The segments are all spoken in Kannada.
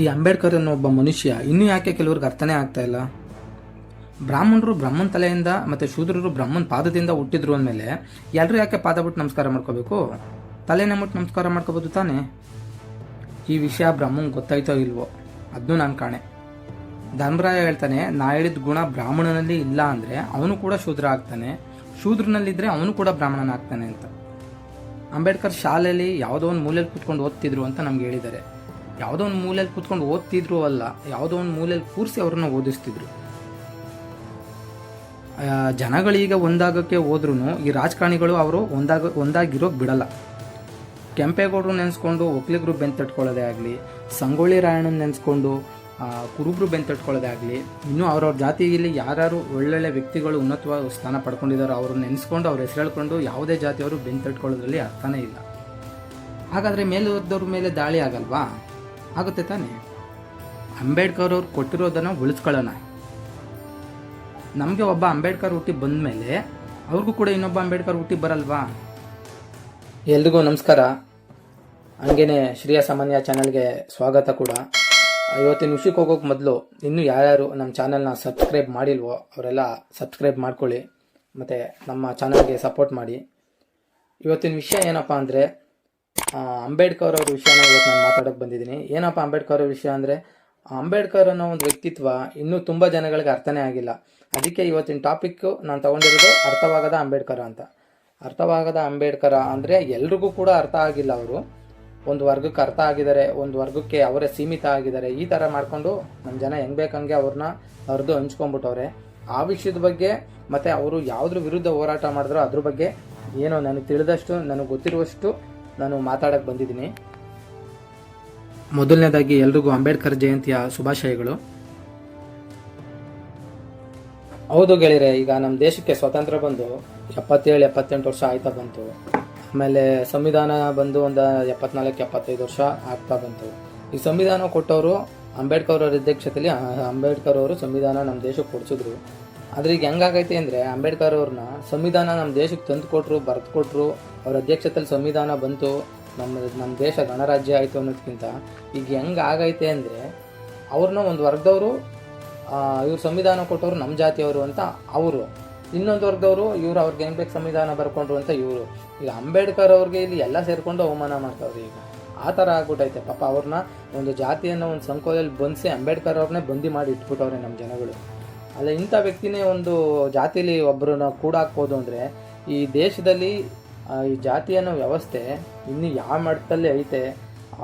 ಈ ಅಂಬೇಡ್ಕರ್ ಅನ್ನೋ ಒಬ್ಬ ಮನುಷ್ಯ ಇನ್ನೂ ಯಾಕೆ ಕೆಲವ್ರಿಗೆ ಅರ್ಥನೇ ಆಗ್ತಾ ಇಲ್ಲ? ಬ್ರಾಹ್ಮಣರು ಬ್ರಹ್ಮನ್ ತಲೆಯಿಂದ ಮತ್ತು ಶೂದ್ರರು ಬ್ರಹ್ಮನ್ ಪಾದದಿಂದ ಹುಟ್ಟಿದ್ರು ಅಂದಮೇಲೆ ಎಲ್ಲರೂ ಯಾಕೆ ಪಾದ ಬಿಟ್ಟು ನಮಸ್ಕಾರ ಮಾಡ್ಕೋಬೇಕು? ತಲೆನ ಮುಟ್ಟು ನಮಸ್ಕಾರ ಮಾಡ್ಕೋಬೋದು ತಾನೇ? ಈ ವಿಷಯ ಬ್ರಾಹ್ಮಣ ಗೊತ್ತಾಯ್ತೋ ಇಲ್ವೋ? ಅದನ್ನು ನಾನು ಕಾಣೆ. ಧರ್ಮರಾಯ ಹೇಳ್ತಾನೆ, ನಾ ಹೇಳಿದ ಗುಣ ಬ್ರಾಹ್ಮಣನಲ್ಲಿ ಇಲ್ಲ ಅಂದರೆ ಅವನು ಕೂಡ ಶೂದ್ರ ಆಗ್ತಾನೆ. ಶೂದ್ರನಲ್ಲಿದ್ದರೆ ಅವನು ಕೂಡ ಬ್ರಾಹ್ಮಣನಾಗ್ತಾನೆ ಅಂತ. ಅಂಬೇಡ್ಕರ್ ಶಾಲೆಯಲ್ಲಿ ಯಾವುದೋ ಒಂದು ಮೂಲೆಯಲ್ಲಿ ಕುತ್ಕೊಂಡು ಓದ್ತಿದ್ರು ಅಂತ ನಮ್ಗೆ ಹೇಳಿದ್ದಾರೆ. ಯಾವುದೋ ಒಂದು ಮೂಲೆಯಲ್ಲಿ ಕೂತ್ಕೊಂಡು ಓದ್ತಿದ್ರು ಅಲ್ಲ, ಯಾವುದೋ ಒಂದು ಮೂಲೆಯಲ್ಲಿ ಕೂರಿಸಿ ಅವ್ರನ್ನ ಓದಿಸ್ತಿದ್ರು. ಜನಗಳೀಗ ಒಂದಾಗಕ್ಕೆ ಹೋದ್ರೂ ಈ ರಾಜಕಾರಣಿಗಳು ಅವರು ಒಂದಾಗ ಒಂದಾಗಿರೋಕೆ ಬಿಡಲ್ಲ. ಕೆಂಪೇಗೌಡರು ನೆನೆಸ್ಕೊಂಡು ಒಕ್ಲಿಗರು ಬೆಂತಟ್ಕೊಳ್ಳೋದೇ ಆಗಲಿ, ಸಂಗೊಳ್ಳಿ ರಾಯಣ್ಣನ ನೆನೆಸ್ಕೊಂಡು ಕುರುಬರು ಬೆಂತಟ್ಕೊಳ್ಳೋದೇ ಆಗಲಿ, ಇನ್ನೂ ಅವ್ರವ್ರ ಜಾತಿಯಲ್ಲಿ ಯಾರು ಒಳ್ಳೊಳ್ಳೆ ವ್ಯಕ್ತಿಗಳು ಉನ್ನತವಾದ ಸ್ಥಾನ ಪಡ್ಕೊಂಡಿದ್ದಾರೋ ಅವ್ರನ್ನ ನೆನೆಸ್ಕೊಂಡು ಅವ್ರ ಹೆಸರು ಹೇಳ್ಕೊಂಡು ಯಾವುದೇ ಜಾತಿಯವರು ಬೆಂತಟ್ಕೊಳ್ಳೋದ್ರಲ್ಲಿ ಅರ್ಥನೇ ಇಲ್ಲ. ಹಾಗಾದರೆ ಮೇಲುವರ್ದವ್ರ ಮೇಲೆ ದಾಳಿ ಆಗಲ್ವಾ? ಆಗುತ್ತೆ ತಾನೇ? ಅಂಬೇಡ್ಕರ್ ಅವ್ರು ಕೊಟ್ಟಿರೋದನ್ನು ಉಳಿಸ್ಕೊಳ್ಳೋಣ. ನಮಗೆ ಒಬ್ಬ ಅಂಬೇಡ್ಕರ್ ಹುಟ್ಟಿ ಬಂದ ಮೇಲೆ ಅವ್ರಿಗೂ ಕೂಡ ಇನ್ನೊಬ್ಬ ಅಂಬೇಡ್ಕರ್ ಹುಟ್ಟಿ ಬರಲ್ವಾ? ಎಲ್ರಿಗೂ ನಮಸ್ಕಾರ. ಹಂಗೇನೆ ಶ್ರೀಯ ಸಾಮಾನ್ಯ ಚಾನಲ್ಗೆ ಸ್ವಾಗತ ಕೂಡ. ಇವತ್ತಿನ ವಿಷಯಕ್ಕೆ ಹೋಗೋಕೆ ಮೊದಲು ಇನ್ನೂ ಯಾರ್ಯಾರು ನಮ್ಮ ಚಾನಲ್ನ ಸಬ್ಸ್ಕ್ರೈಬ್ ಮಾಡಿಲ್ವೋ ಅವರೆಲ್ಲ ಸಬ್ಸ್ಕ್ರೈಬ್ ಮಾಡ್ಕೊಳ್ಳಿ. ಮತ್ತು ನಮ್ಮ ಚಾನಲ್ಗೆ ಸಪೋರ್ಟ್ ಮಾಡಿ. ಇವತ್ತಿನ ವಿಷಯ ಏನಪ್ಪ ಅಂದರೆ ಅಂಬೇಡ್ಕರ್ ಅವ್ರ ವಿಷಯನ ಇವತ್ತು ನಾನು ಮಾತಾಡೋಕೆ ಬಂದಿದ್ದೀನಿ. ಏನಪ್ಪ ಅಂಬೇಡ್ಕರ್ ಅವ್ರ ವಿಷಯ ಅಂದರೆ, ಅಂಬೇಡ್ಕರ್ ಅನ್ನೋ ಒಂದು ವ್ಯಕ್ತಿತ್ವ ಇನ್ನೂ ತುಂಬ ಜನಗಳಿಗೆ ಅರ್ಥನೇ ಆಗಿಲ್ಲ. ಅದಕ್ಕೆ ಇವತ್ತಿನ ಟಾಪಿಕ್ಕು ನಾನು ತಗೊಂಡಿರೋದು ಅರ್ಥವಾಗದ ಅಂಬೇಡ್ಕರ್ ಅಂತ. ಅರ್ಥವಾಗದ ಅಂಬೇಡ್ಕರ ಅಂದರೆ ಎಲ್ರಿಗೂ ಕೂಡ ಅರ್ಥ ಆಗಿಲ್ಲ ಅವರು. ಒಂದು ವರ್ಗಕ್ಕೆ ಅರ್ಥ ಆಗಿದ್ದಾರೆ, ಒಂದು ವರ್ಗಕ್ಕೆ ಅವರೇ ಸೀಮಿತ ಆಗಿದ್ದಾರೆ. ಈ ಥರ ಮಾಡಿಕೊಂಡು ನಮ್ಮ ಜನ ಹೆಂಗೆ ಬೇಕಂಗೆ ಅವ್ರನ್ನ ಅವ್ರದ್ದು ಹಂಚ್ಕೊಂಡ್ಬಿಟ್ಟವ್ರೆ. ಆ ವಿಷಯದ ಬಗ್ಗೆ ಮತ್ತು ಅವರು ಯಾವುದ್ರ ವಿರುದ್ಧ ಹೋರಾಟ ಮಾಡಿದ್ರು ಅದ್ರ ಬಗ್ಗೆ ಏನೋ ನನಗೆ ತಿಳಿದಷ್ಟು, ನನಗೆ ಗೊತ್ತಿರುವಷ್ಟು ನಾನು ಮಾತಾಡಕ್ಕೆ ಬಂದಿದ್ದೀನಿ. ಮೊದಲನೇದಾಗಿ ಎಲ್ರಿಗೂ ಅಂಬೇಡ್ಕರ್ ಜಯಂತಿಯ ಶುಭಾಶಯಗಳು. ಹೌದು ಗೆಳೆಯರೆ, ಈಗ ನಮ್ಮ ದೇಶಕ್ಕೆ ಸ್ವಾತಂತ್ರ್ಯ ಬಂದು ಎಪ್ಪತ್ತೇಳು, ಎಪ್ಪತ್ತೆಂಟು ವರ್ಷ ಆಯ್ತಾ ಬಂತು. ಆಮೇಲೆ ಸಂವಿಧಾನ ಬಂದು ಒಂದು ಎಪ್ಪತ್ನಾಲ್ಕು, ಎಪ್ಪತ್ತೈದು ವರ್ಷ ಆಗ್ತಾ ಬಂತು. ಈ ಸಂವಿಧಾನ ಕೊಟ್ಟವರು ಅಂಬೇಡ್ಕರ್ ಅವರ ಅಧ್ಯಕ್ಷತೆಯಲ್ಲಿ ಅಂಬೇಡ್ಕರ್ ಅವರು ಸಂವಿಧಾನ ನಮ್ಮ ದೇಶಕ್ಕೆ ಕೊಡಿಸಿದ್ರು. ಆದ್ರೆ ಈಗ ಹೆಂಗಾಗೈತೆ ಅಂದರೆ ಅಂಬೇಡ್ಕರ್ ಅವ್ರನ್ನ ಸಂವಿಧಾನ ನಮ್ಮ ದೇಶಕ್ಕೆ ತಂದು ಕೊಟ್ಟರು ಬರೆದು ಕೊಟ್ಟರು ಅವ್ರ ಅಧ್ಯಕ್ಷತೆಯಲ್ಲಿ ಸಂವಿಧಾನ ಬಂತು, ನಮ್ಮ ನಮ್ಮ ದೇಶ ಗಣರಾಜ್ಯ ಆಯಿತು ಅನ್ನೋದಕ್ಕಿಂತ ಈಗ ಹೆಂಗೆ ಆಗೈತೆ ಅಂದರೆ ಅವ್ರನ್ನ ಒಂದು ವರ್ಗದವರು ಇವ್ರು ಸಂವಿಧಾನ ಕೊಟ್ಟವರು ನಮ್ಮ ಜಾತಿಯವರು ಅಂತ ಅವರು. ಇನ್ನೊಂದು ವರ್ಗದವರು ಇವರು ಅವ್ರಿಗೆ ಹೆಂಗೆ ಬೇಕು ಸಂವಿಧಾನ ಬರ್ಕೊಂಡ್ರು ಅಂತ ಇವರು. ಈಗ ಅಂಬೇಡ್ಕರ್ ಅವ್ರಿಗೆ ಇಲ್ಲಿ ಎಲ್ಲ ಸೇರಿಕೊಂಡು ಅವಮಾನ ಮಾಡ್ತಾವ್ರಿ ಈಗ. ಆ ಥರ ಆಗ್ಬಿಟ್ಟೈತೆ ಪಾಪ ಅವ್ರನ್ನ ಒಂದು ಜಾತಿಯನ್ನು ಒಂದು ಸಂಕೋಲದಲ್ಲಿ ಬಂದಿಸಿ ಅಂಬೇಡ್ಕರ್ ಅವ್ರನ್ನೇ ಬಂದಿ ಮಾಡಿ ಇಟ್ಬಿಟ್ಟವ್ರೆ ನಮ್ಮ ಜನಗಳು. ಅಲ್ಲ, ಇಂಥ ವ್ಯಕ್ತಿನೇ ಒಂದು ಜಾತಿಲಿ ಒಬ್ಬರನ್ನ ಕೂಡಾಕ್ಬೋದು ಅಂದರೆ ಈ ದೇಶದಲ್ಲಿ ಈ ಜಾತಿ ಅನ್ನೋ ವ್ಯವಸ್ಥೆ ಇನ್ನು ಯಾವ ಮಟ್ಟದಲ್ಲಿ ಐತೆ,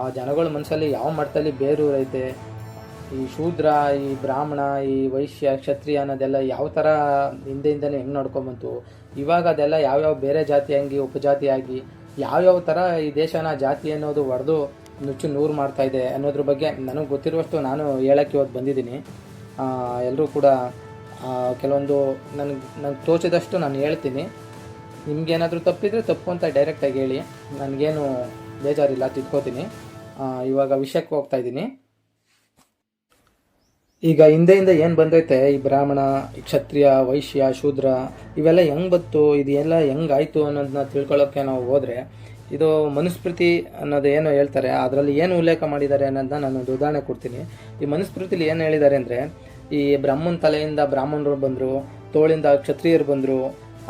ಆ ಜನಗಳ ಮನಸ್ಸಲ್ಲಿ ಯಾವ ಮಟ್ಟದಲ್ಲಿ ಬೇರೂರೈತೆ ಈ ಶೂದ್ರ, ಈ ಬ್ರಾಹ್ಮಣ, ಈ ವೈಶ್ಯ, ಕ್ಷತ್ರಿಯ ಅನ್ನೋದೆಲ್ಲ ಯಾವ ಥರ ಹಿಂದೆಯಿಂದಲೇ ಹೆಂಗೆ ನೋಡ್ಕೊಂಬಂತು, ಇವಾಗ ಅದೆಲ್ಲ ಯಾವ್ಯಾವ ಬೇರೆ ಜಾತಿಯಾಗಿ ಉಪಜಾತಿಯಾಗಿ ಯಾವ್ಯಾವ ಥರ ಈ ದೇಶನ ಜಾತಿ ಅನ್ನೋದು ಒಡೆದು ನುಚ್ಚು ನೂರು ಮಾಡ್ತಾ ಇದೆ ಅನ್ನೋದ್ರ ಬಗ್ಗೆ ನನಗೆ ಗೊತ್ತಿರುವಷ್ಟು ನಾನು ಹೇಳಕ್ಕೆ ಇವತ್ತು ಬಂದಿದ್ದೀನಿ. ಎಲ್ಲರೂ ಕೂಡ ಕೆಲವೊಂದು ನನಗೆ ನನಗೆ ತೋಚಿದಷ್ಟು ನಾನು ಹೇಳ್ತೀನಿ. ನಿಮಗೇನಾದರೂ ತಪ್ಪಿದರೆ ತಪ್ಪು ಅಂತ ಡೈರೆಕ್ಟಾಗಿ ಹೇಳಿ. ನನಗೇನು ಬೇಜಾರಿಲ್ಲ, ತಿದ್ಕೋತೀನಿ. ಇವಾಗ ವಿಷಯಕ್ಕೆ ಹೋಗ್ತಾ ಇದ್ದೀನಿ. ಈಗ ಹಿಂದೆಯಿಂದ ಏನು ಬಂದೈತೆ? ಈ ಬ್ರಾಹ್ಮಣ ಕ್ಷತ್ರಿಯ, ವೈಶ್ಯ, ಶೂದ್ರ, ಇವೆಲ್ಲ ಹೆಂಗ್ ಬಂತು? ಇದೆಲ್ಲ ಹೆಂಗಾಯಿತು ಅನ್ನೋದನ್ನ ತಿಳ್ಕೊಳ್ಳೋಕ್ಕೆ ನಾವು ಹೋದ್ರೆ ಇದು ಮನುಸ್ಮೃತಿ ಅನ್ನೋದು ಏನು ಹೇಳ್ತಾರೆ, ಅದರಲ್ಲಿ ಏನು ಉಲ್ಲೇಖ ಮಾಡಿದ್ದಾರೆ ಅನ್ನೋದನ್ನ ನಾನು ಒಂದು ಉದಾಹರಣೆ ಕೊಡ್ತೀನಿ. ಈ ಮನುಸ್ಮೃತಿಲಿ ಏನು ಹೇಳಿದ್ದಾರೆ ಅಂದರೆ, ಈ ಬ್ರಾಹ್ಮಣ ತಲೆಯಿಂದ ಬ್ರಾಹ್ಮಣರು ಬಂದರು, ತೋಳಿಂದ ಕ್ಷತ್ರಿಯರು ಬಂದರು,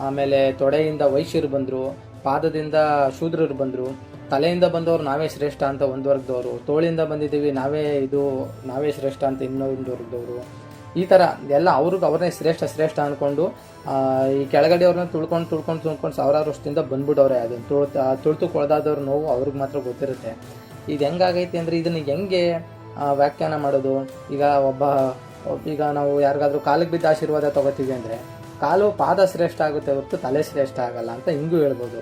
ಆಮೇಲೆ ತೊಡೆಯಿಂದ ವೈಶ್ಯರು ಬಂದರು, ಪಾದದಿಂದ ಶೂದ್ರರು ಬಂದರು, ತಲೆಯಿಂದ ಬಂದವರು ನಾವೇ ಶ್ರೇಷ್ಠ ಅಂತ ಒಂದು ವರ್ಗದವರು ತೋಳಿಂದ ಬಂದಿದ್ದೀವಿ ನಾವೇ ಇದು ನಾವೇ ಶ್ರೇಷ್ಠ ಅಂತ ಇನ್ನೊಂದು ವರ್ಗದವರು ಈ ಥರ ಎಲ್ಲ ಅವ್ರಿಗೆ ಅವ್ರನ್ನೇ ಶ್ರೇಷ್ಠ ಶ್ರೇಷ್ಠ ಅಂದ್ಕೊಂಡು ಈ ಕೆಳಗಡೆ ಅವ್ರನ್ನ ತುಳ್ಕೊಂಡು ತುಳ್ಕೊಂಡು ತುಳ್ಕೊಂಡು ಸಾವಿರಾರು ವರ್ಷದಿಂದ ಬಂದ್ಬಿಟ್ಟವ್ರೆ. ಅದನ್ನು ತುಳ್ತ ತುಳ್ತು ಕೊಳ್ದಾದವ್ರ ನೋವು ಅವ್ರಿಗೆ ಮಾತ್ರ ಗೊತ್ತಿರುತ್ತೆ. ಇದು ಹೆಂಗಾಗೈತೆ ಅಂದರೆ ಇದನ್ನು ಹೆಂಗೆ ವ್ಯಾಖ್ಯಾನ ಮಾಡೋದು? ಈಗ ಒಬ್ಬ, ಈಗ ನಾವು ಯಾರಿಗಾದ್ರೂ ಕಾಲಿಗೆ ಬಿದ್ದ ಆಶೀರ್ವಾದ ತೊಗೋತೀವಿ ಅಂದರೆ ಕಾಲು ಪಾದ ಶ್ರೇಷ್ಠ ಆಗುತ್ತೆ ಹೊರತು ತಲೆ ಶ್ರೇಷ್ಠ ಆಗಲ್ಲ ಅಂತ ಹಿಂಗೂ ಹೇಳ್ಬೋದು.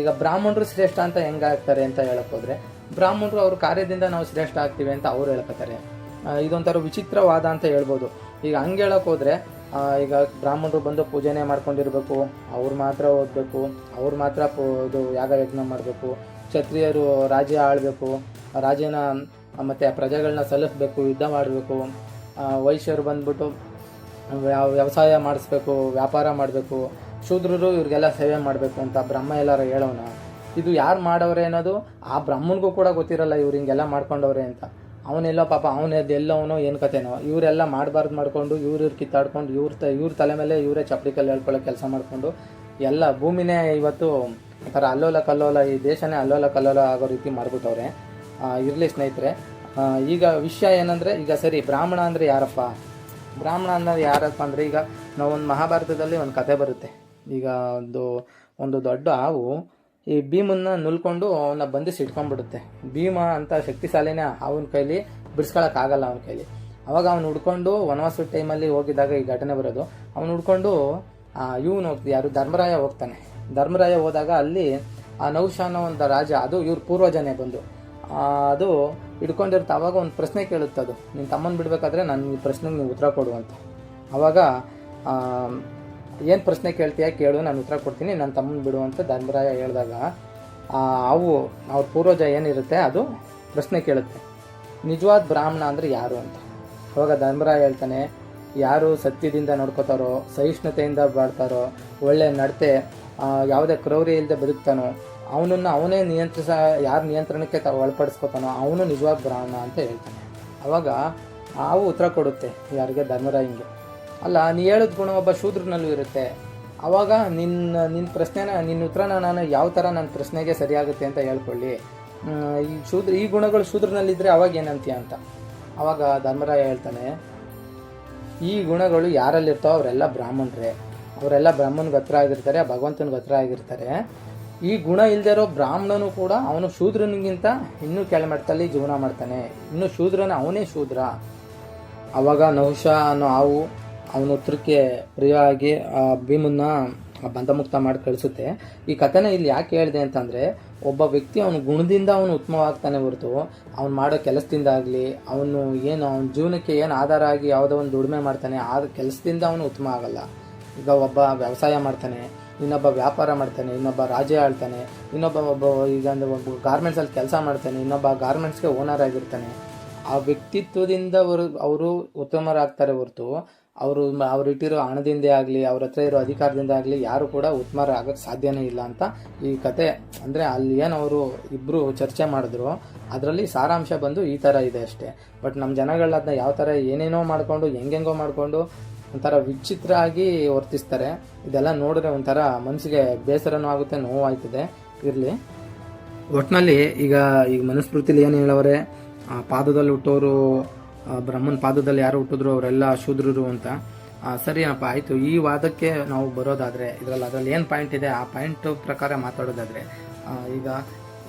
ಈಗ ಬ್ರಾಹ್ಮಣರು ಶ್ರೇಷ್ಠ ಅಂತ ಹೆಂಗಾಗ್ತಾರೆ ಅಂತ ಹೇಳಕ್ ಹೋದ್ರೆ ಬ್ರಾಹ್ಮಣರು ಅವ್ರ ಕಾರ್ಯದಿಂದ ನಾವು ಶ್ರೇಷ್ಠ ಆಗ್ತೀವಿ ಅಂತ ಅವ್ರು ಹೇಳ್ಕೊತಾರೆ. ಇದೊಂಥರ ವಿಚಿತ್ರವಾದ ಅಂತ ಹೇಳ್ಬೋದು. ಈಗ ಹಂಗೆ ಹೇಳೋಕೆ ಹೋದರೆ ಈಗ ಬ್ರಾಹ್ಮಣರು ಬಂದು ಪೂಜೆನೇ ಮಾಡ್ಕೊಂಡಿರಬೇಕು, ಅವ್ರು ಮಾತ್ರ ಓದಬೇಕು, ಅವ್ರು ಮಾತ್ರ ಪೂ- ಇದು ಯಾಗ ಯಜ್ಞ ಮಾಡಬೇಕು, ಕ್ಷತ್ರಿಯರು ರಾಜ್ಯ ಆಳ್ಬೇಕು ರಾಜ್ಯನ ಮತ್ತೆ ಪ್ರಜೆಗಳನ್ನ ಸಲ್ಲಿಸ್ಬೇಕು, ಯುದ್ಧ ಮಾಡಬೇಕು ವೈಶ್ಯರು ಬಂದ್ಬಿಟ್ಟು ವ್ಯ- ವ್ಯವಸಾಯ ಮಾಡಿಸ್ಬೇಕು, ವ್ಯಾಪಾರ ಮಾಡಬೇಕು, ಶೂದ್ರರು ಇವ್ರಿಗೆಲ್ಲ ಸೇವೆ ಮಾಡಬೇಕು ಅಂತ ಬ್ರಹ್ಮ ಎಲ್ಲರ ಹೇಳೋಣ. ಇದು ಯಾರು ಮಾಡೋರೆ ಅನ್ನೋದು ಆ ಬ್ರಹ್ಮನಿಗೂ ಕೂಡ ಗೊತ್ತಿರಲ್ಲ ಇವ್ರು ಹಿಂಗೆಲ್ಲ ಮಾಡ್ಕೊಂಡವ್ರೆ ಅಂತ. ಅವನೆಲ್ಲೋ ಪಾಪ ಅವನದ್ದು ಏನು ಕತೆನೋ, ಇವರೆಲ್ಲ ಮಾಡಬಾರ್ದು ಮಾಡ್ಕೊಂಡು, ಇವ್ರು ಇವ್ರು ಕಿತ್ತಾಡ್ಕೊಂಡು, ಇವ್ರ ತ, ಇವ್ರ ತಲೆ ಮೇಲೆ ಇವರೇ ಚಪ್ಪಡಿ ಕಲ್ಲು ಹೇಳ್ಕೊಳ್ಳೋ ಕೆಲಸ ಮಾಡಿಕೊಂಡು, ಎಲ್ಲ ಭೂಮಿನೇ ಇವತ್ತು ಒಂಥರ ಅಲ್ಲೋಲ ಕಲ್ಲೋಲ, ಈ ದೇಶನೇ ಅಲ್ಲೋಲ ಕಲ್ಲೋಲ ಆಗೋ ರೀತಿ ಮಾಡ್ಬಿಟ್ಟವ್ರೆ. ಇರಲಿ ಸ್ನೇಹಿತರೆ ಈಗ ವಿಷಯ ಏನಂದರೆ, ಈಗ ಸರಿ, ಬ್ರಾಹ್ಮಣ ಅಂದರೆ ಯಾರಪ್ಪ? ಬ್ರಾಹ್ಮಣ ಅನ್ನೋದು ಯಾರಪ್ಪ ಅಂದರೆ, ಈಗ ಒಂದು ಮಹಾಭಾರತದಲ್ಲಿ ಒಂದು ಕತೆ ಬರುತ್ತೆ. ಈಗ ಒಂದು ಒಂದು ದೊಡ್ಡ ಹಾವು ಈ ಭೀಮನ್ನ ನುಲ್ಕೊಂಡು ಅವನ್ನ ಬಂಧಿಸಿ ಇಟ್ಕೊಂಡ್ಬಿಡುತ್ತೆ. ಭೀಮ ಅಂತ ಶಕ್ತಿಶಾಲಿನೇ ಅವನ ಕೈಲಿ ಬಿಡಿಸ್ಕೊಳಕ್ಕಾಗಲ್ಲ ಅವನ ಕೈಲಿ. ಅವಾಗ ಅವ್ನು ಹುಡ್ಕೊಂಡು ವನವಾಸದ ಟೈಮಲ್ಲಿ ಹೋಗಿದ್ದಾಗ ಈ ಘಟನೆ ಬರೋದು. ಅವ್ನು ಹುಡ್ಕೊಂಡು ಇವನು ಹೋಗ್ತಿ ಯಾರು? ಧರ್ಮರಾಯ ಹೋಗ್ತಾನೆ. ಧರ್ಮರಾಯ ಹೋದಾಗ ಅಲ್ಲಿ ಆ ನೌಶ ಅನ್ನೋ ಒಂದು ರಾಜ, ಅದು ಇವ್ರ ಪೂರ್ವಜನೇ ಬಂದು. ಅದು ಹಿಡ್ಕೊಂಡಿರ್ತ, ಅವಾಗ ಒಂದು ಪ್ರಶ್ನೆ ಕೇಳುತ್ತೆ ಅದು. ನಿನ್ನ ತಮ್ಮನ ಬಿಡಬೇಕಾದ್ರೆ ನಾನು ಈ ಪ್ರಶ್ನೆಗೆ ನೀವು ಉತ್ತರ ಕೊಡುವಂತ ಅವಾಗ ಏನು ಪ್ರಶ್ನೆ ಕೇಳ್ತೀಯ ಕೇಳು ನಾನು ಉತ್ತರ ಕೊಡ್ತೀನಿ. ನನ್ನ ತಮ್ಮನ ಬಿಡು ಅಂತ ಧರ್ಮರಾಯ ಹೇಳಿದಾಗ ಆ, ಅವು ಅವ್ರ ಪೂರ್ವಜ ಏನಿರುತ್ತೆ ಅದು ಪ್ರಶ್ನೆ ಕೇಳುತ್ತೆ. ನಿಜವಾದ ಬ್ರಾಹ್ಮಣ ಅಂದರೆ ಯಾರು ಅಂತ. ಅವಾಗ ಧರ್ಮರಾಯ ಹೇಳ್ತಾನೆ ಯಾರು ಸತ್ಯದಿಂದ ನೋಡ್ಕೋತಾರೋ ಸಹಿಷ್ಣುತೆಯಿಂದ ಬಾಳ್ತಾರೋ ಒಳ್ಳೆ ನಡತೆ ಯಾವುದೇ ಕ್ರೌರಿ ಇಲ್ಲದೆ ಬದುಕ್ತಾನೋ ಅವನನ್ನು ಅವನೇ ನಿಯಂತ್ರಿಸ ಯಾರ ನಿಯಂತ್ರಣಕ್ಕೆ ತ ಒಳಪಡಿಸ್ಕೋತಾನೋ ಅವನು ನಿಜವಾದ ಬ್ರಾಹ್ಮಣ ಅಂತ ಹೇಳ್ತಾನೆ. ಅವಾಗ ಅವು ಉತ್ತರ ಕೊಡುತ್ತೆ ಯಾರಿಗೆ? ಧರ್ಮರಾಯಂಗೆ. ಅಲ್ಲ, ನೀ ಹೇಳಿದ ಗುಣ ಒಬ್ಬ ಶೂದ್ರನಲ್ಲೂ ಇರುತ್ತೆ. ಅವಾಗ ನಿನ್ನ ನಿನ್ನ ಪ್ರಶ್ನೆನ, ನಿನ್ನ ಉತ್ತರನ ನಾನು ಯಾವ ಥರ ನನ್ನ ಪ್ರಶ್ನೆಗೆ ಸರಿಯಾಗುತ್ತೆ ಅಂತ ಹೇಳ್ಕೊಳ್ಳಿ. ಈ ಶೂದ್ರ, ಈ ಗುಣಗಳು ಶೂದ್ರನಲ್ಲಿದ್ದರೆ ಅವಾಗ ಏನಂತೀಯ ಅಂತ? ಅವಾಗ ಧರ್ಮರಾಯ ಹೇಳ್ತಾನೆ, ಈ ಗುಣಗಳು ಯಾರಲ್ಲಿರ್ತಾವೋ ಅವರೆಲ್ಲ ಬ್ರಾಹ್ಮಣರೇ. ಅವರೆಲ್ಲ ಬ್ರಹ್ಮನ್ಗೆ ಹತ್ರ ಆಗಿರ್ತಾರೆ ಭಗವಂತನ ಹತ್ರ ಆಗಿರ್ತಾರೆ. ಈ ಗುಣ ಇಲ್ಲದೆ ಇರೋ ಬ್ರಾಹ್ಮಣನು ಕೂಡ ಅವನು ಶೂದ್ರನಿಗಿಂತ ಇನ್ನೂ ಕೆಳಮಟ್ಟದಲ್ಲಿ ಜೀವನ ಮಾಡ್ತಾನೆ. ಇನ್ನು ಶೂದ್ರನ ಅವನೇ ಶೂದ್ರ. ಅವಾಗ ನಹುಷ ಅನ್ನೋ ಹಾವು ಅವನ ಉತ್ತರಕ್ಕೆ ಪ್ರಿಯವಾಗಿ ಆ ಭೀಮನ್ನ ಬಂಧಮುಕ್ತ ಮಾಡಿ ಕಳಿಸುತ್ತೆ. ಈ ಕಥೆನ ಇಲ್ಲಿ ಯಾಕೆ ಹೇಳಿದೆ ಅಂತಂದರೆ, ಒಬ್ಬ ವ್ಯಕ್ತಿ ಅವನ ಗುಣದಿಂದ ಅವನು ಉತ್ತಮವಾಗ್ತಾನೆ ಹೊರತು, ಅವ್ನು ಮಾಡೋ ಕೆಲಸದಿಂದ ಆಗಲಿ ಅವನು ಏನು, ಅವನ ಜೀವನಕ್ಕೆ ಏನು ಆಧಾರ ಆಗಿ ಯಾವುದೋ ಒಂದು ದುಡಿಮೆ ಮಾಡ್ತಾನೆ, ಆ ಕೆಲಸದಿಂದ ಅವನು ಉತ್ತಮ ಆಗಲ್ಲ. ಈಗ ಒಬ್ಬ ವ್ಯವಸಾಯ ಮಾಡ್ತಾನೆ, ಇನ್ನೊಬ್ಬ ವ್ಯಾಪಾರ ಮಾಡ್ತಾನೆ, ಇನ್ನೊಬ್ಬ ರಾಜ್ಯ ಆಳ್ತಾನೆ, ಇನ್ನೊಬ್ಬ ಒಬ್ಬ ಈಗ ಒಂದು ಒಬ್ಬ ಗಾರ್ಮೆಂಟ್ಸಲ್ಲಿ ಕೆಲಸ ಮಾಡ್ತಾನೆ, ಇನ್ನೊಬ್ಬ ಗಾರ್ಮೆಂಟ್ಸ್ಗೆ ಓನರ್ ಆಗಿರ್ತಾನೆ. ಆ ವ್ಯಕ್ತಿತ್ವದಿಂದ ಅವರು ಅವರು ಉತ್ತಮರಾಗ್ತಾರೆ ಹೊರತು ಅವರು ಅವ್ರು ಇಟ್ಟಿರೋ ಹಣದಿಂದೇ ಆಗಲಿ ಅವ್ರ ಹತ್ರ ಇರೋ ಅಧಿಕಾರದಿಂದ ಆಗಲಿ ಯಾರು ಕೂಡ ಉತ್ಮಾರ ಆಗೋಕ್ಕೆ ಸಾಧ್ಯನೇ ಇಲ್ಲ ಅಂತ ಈ ಕತೆ. ಅಂದರೆ ಅಲ್ಲಿ ಏನು ಅವರು ಇಬ್ಬರು ಚರ್ಚೆ ಮಾಡಿದ್ರು ಅದರಲ್ಲಿ ಸಾರಾಂಶ ಬಂದು ಈ ಥರ ಇದೆ ಅಷ್ಟೇ. ಬಟ್ ನಮ್ಮ ಜನಗಳನ್ನ ಯಾವ ಥರ ಏನೇನೋ ಮಾಡಿಕೊಂಡು ಹೆಂಗೆಂಗೋ ಮಾಡಿಕೊಂಡು ಒಂಥರ ವಿಚಿತ್ರ ಆಗಿ ವರ್ತಿಸ್ತಾರೆ. ಇದೆಲ್ಲ ನೋಡಿದ್ರೆ ಒಂಥರ ಮನಸ್ಸಿಗೆ ಬೇಸರನೂ ಆಗುತ್ತೆ ನೋವು ಆಯ್ತದೆ ಇರಲಿ. ಒಟ್ಟಿನಲ್ಲಿ ಈಗ ಈಗ ಮನುಸ್ಮೃತಿಲಿ ಏನು ಹೇಳವ್ರೆ ಆ, ಪಾದದಲ್ಲಿ ಹುಟ್ಟೋರು ಬ್ರಹ್ಮನ ಪಾದದಲ್ಲಿ ಯಾರು ಹುಟ್ಟಿದ್ರು ಅವರೆಲ್ಲ ಶೂದ್ರರು ಅಂತ. ಸರಿಯಪ್ಪ ಆಯಿತು. ಈ ವಾದಕ್ಕೆ ನಾವು ಬರೋದಾದರೆ, ಇದರಲ್ಲಿ ಅದರಲ್ಲಿ ಏನು ಪಾಯಿಂಟ್ ಇದೆ? ಆ ಪಾಯಿಂಟ್ ಪ್ರಕಾರ ಮಾತಾಡೋದಾದರೆ ಈಗ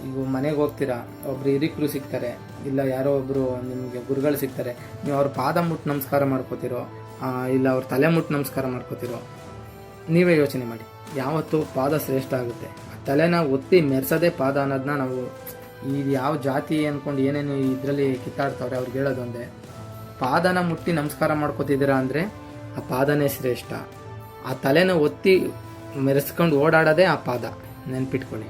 ಈಗ ಮನೆಗೆ ಹೋಗ್ತೀರಾ, ಒಬ್ರು ಹಿರಿಕರು ಸಿಗ್ತಾರೆ, ಇಲ್ಲ ಯಾರೋ ಒಬ್ಬರು ನಿಮಗೆ ಗುರುಗಳು ಸಿಗ್ತಾರೆ, ನೀವು ಅವ್ರ ಪಾದ ಮುಟ್ಟು ನಮಸ್ಕಾರ ಮಾಡ್ಕೋತಿರೋ ಇಲ್ಲ ಅವ್ರ ತಲೆ ಮುಟ್ಟು ನಮಸ್ಕಾರ ಮಾಡ್ಕೋತಿರೋ, ನೀವೇ ಯೋಚನೆ ಮಾಡಿ. ಯಾವತ್ತು ಪಾದ ಶ್ರೇಷ್ಠ ಆಗುತ್ತೆ. ಆ ತಲೆನ ಒತ್ತಿ ಮೆರೆಸೋದೇ ಪಾದ ಅನ್ನೋದನ್ನ ನಾವು ಈ ಯಾವ ಜಾತಿ ಅಂದ್ಕೊಂಡು ಏನೇನು ಇದರಲ್ಲಿ ಕಿತ್ತಾಡ್ತಾವ್ರೆ, ಅವ್ರಿಗೆ ಹೇಳೋದೊಂದೇ ಪಾದನ ಮುಟ್ಟಿ ನಮಸ್ಕಾರ ಮಾಡ್ಕೋತಿದ್ದೀರಾ ಅಂದರೆ ಆ ಪಾದನೇ ಶ್ರೇಷ್ಠ. ಆ ತಲೆನ ಒತ್ತಿ ಮೆರೆಸ್ಕೊಂಡು ಓಡಾಡೋದೇ ಆ ಪಾದ. ನೆನ್ಪಿಟ್ಕೊಳ್ಳಿ.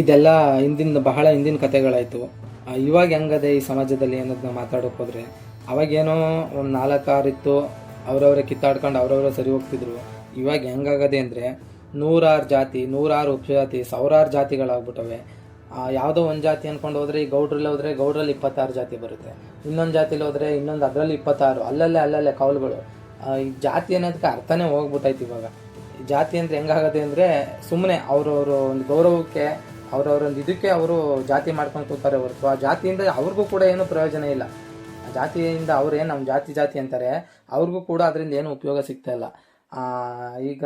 ಇದೆಲ್ಲ ಹಿಂದಿನ ಬಹಳ ಹಿಂದಿನ ಕತೆಗಳಾಯಿತು ಇವಾಗ ಹೆಂಗದೆ ಈ ಸಮಾಜದಲ್ಲಿ ಅನ್ನೋದನ್ನ ಮಾತಾಡೋಕೆ ಹೋದ್ರೆ, ಅವಾಗೇನೋ ಒಂದು ನಾಲ್ಕಾರು ಇತ್ತು, ಅವರವರೇ ಕಿತ್ತಾಡ್ಕೊಂಡು ಅವರವರೇ ಸರಿ ಹೋಗ್ತಿದ್ರು. ಇವಾಗ ಹೆಂಗಾಗದೆ ಅಂದರೆ ನೂರಾರು ಜಾತಿ, ನೂರಾರು ಉಪಜಾತಿ, ಸಾವಿರಾರು ಜಾತಿಗಳಾಗ್ಬಿಟ್ಟವೆ. ಯಾವುದೋ ಒಂದು ಜಾತಿ ಅಂದ್ಕೊಂಡು ಹೋದರೆ ಈ ಗೌಡ್ರಲ್ಲಿ ಹೋದರೆ ಗೌಡ್ರಲ್ಲಿ ಇಪ್ಪತ್ತಾರು ಜಾತಿ ಬರುತ್ತೆ. ಇನ್ನೊಂದು ಜಾತಿಲಿ ಹೋದರೆ ಇನ್ನೊಂದು ಅದರಲ್ಲಿ ಇಪ್ಪತ್ತಾರು. ಅಲ್ಲಲ್ಲೇ ಅಲ್ಲಲ್ಲೇ ಕೌಲ್ಗಳು. ಈ ಜಾತಿ ಅನ್ನೋದಕ್ಕೆ ಅರ್ಥನೇ ಹೋಗ್ಬಿಟ್ಟೈತೆ ಇವಾಗ. ಜಾತಿ ಅಂದರೆ ಹೆಂಗಾಗದೆ ಅಂದರೆ ಸುಮ್ಮನೆ ಅವ್ರವ್ರ ಒಂದು ಗೌರವಕ್ಕೆ, ಅವ್ರವ್ರೊಂದು ಇದಕ್ಕೆ ಅವರು ಜಾತಿ ಮಾಡ್ಕೊಂಡು ಕೂತಾರೆ ಹೊರತು. ಆ ಜಾತಿಯಿಂದ ಅವ್ರಿಗೂ ಕೂಡ ಏನೂ ಪ್ರಯೋಜನ ಇಲ್ಲ. ಆ ಜಾತಿಯಿಂದ ಅವ್ರು ಏನು ನಮ್ಮ ಜಾತಿ ಜಾತಿ ಅಂತಾರೆ, ಅವ್ರಿಗೂ ಕೂಡ ಅದರಿಂದ ಏನು ಉಪಯೋಗ ಸಿಗ್ತಾ ಇಲ್ಲ. ಈಗ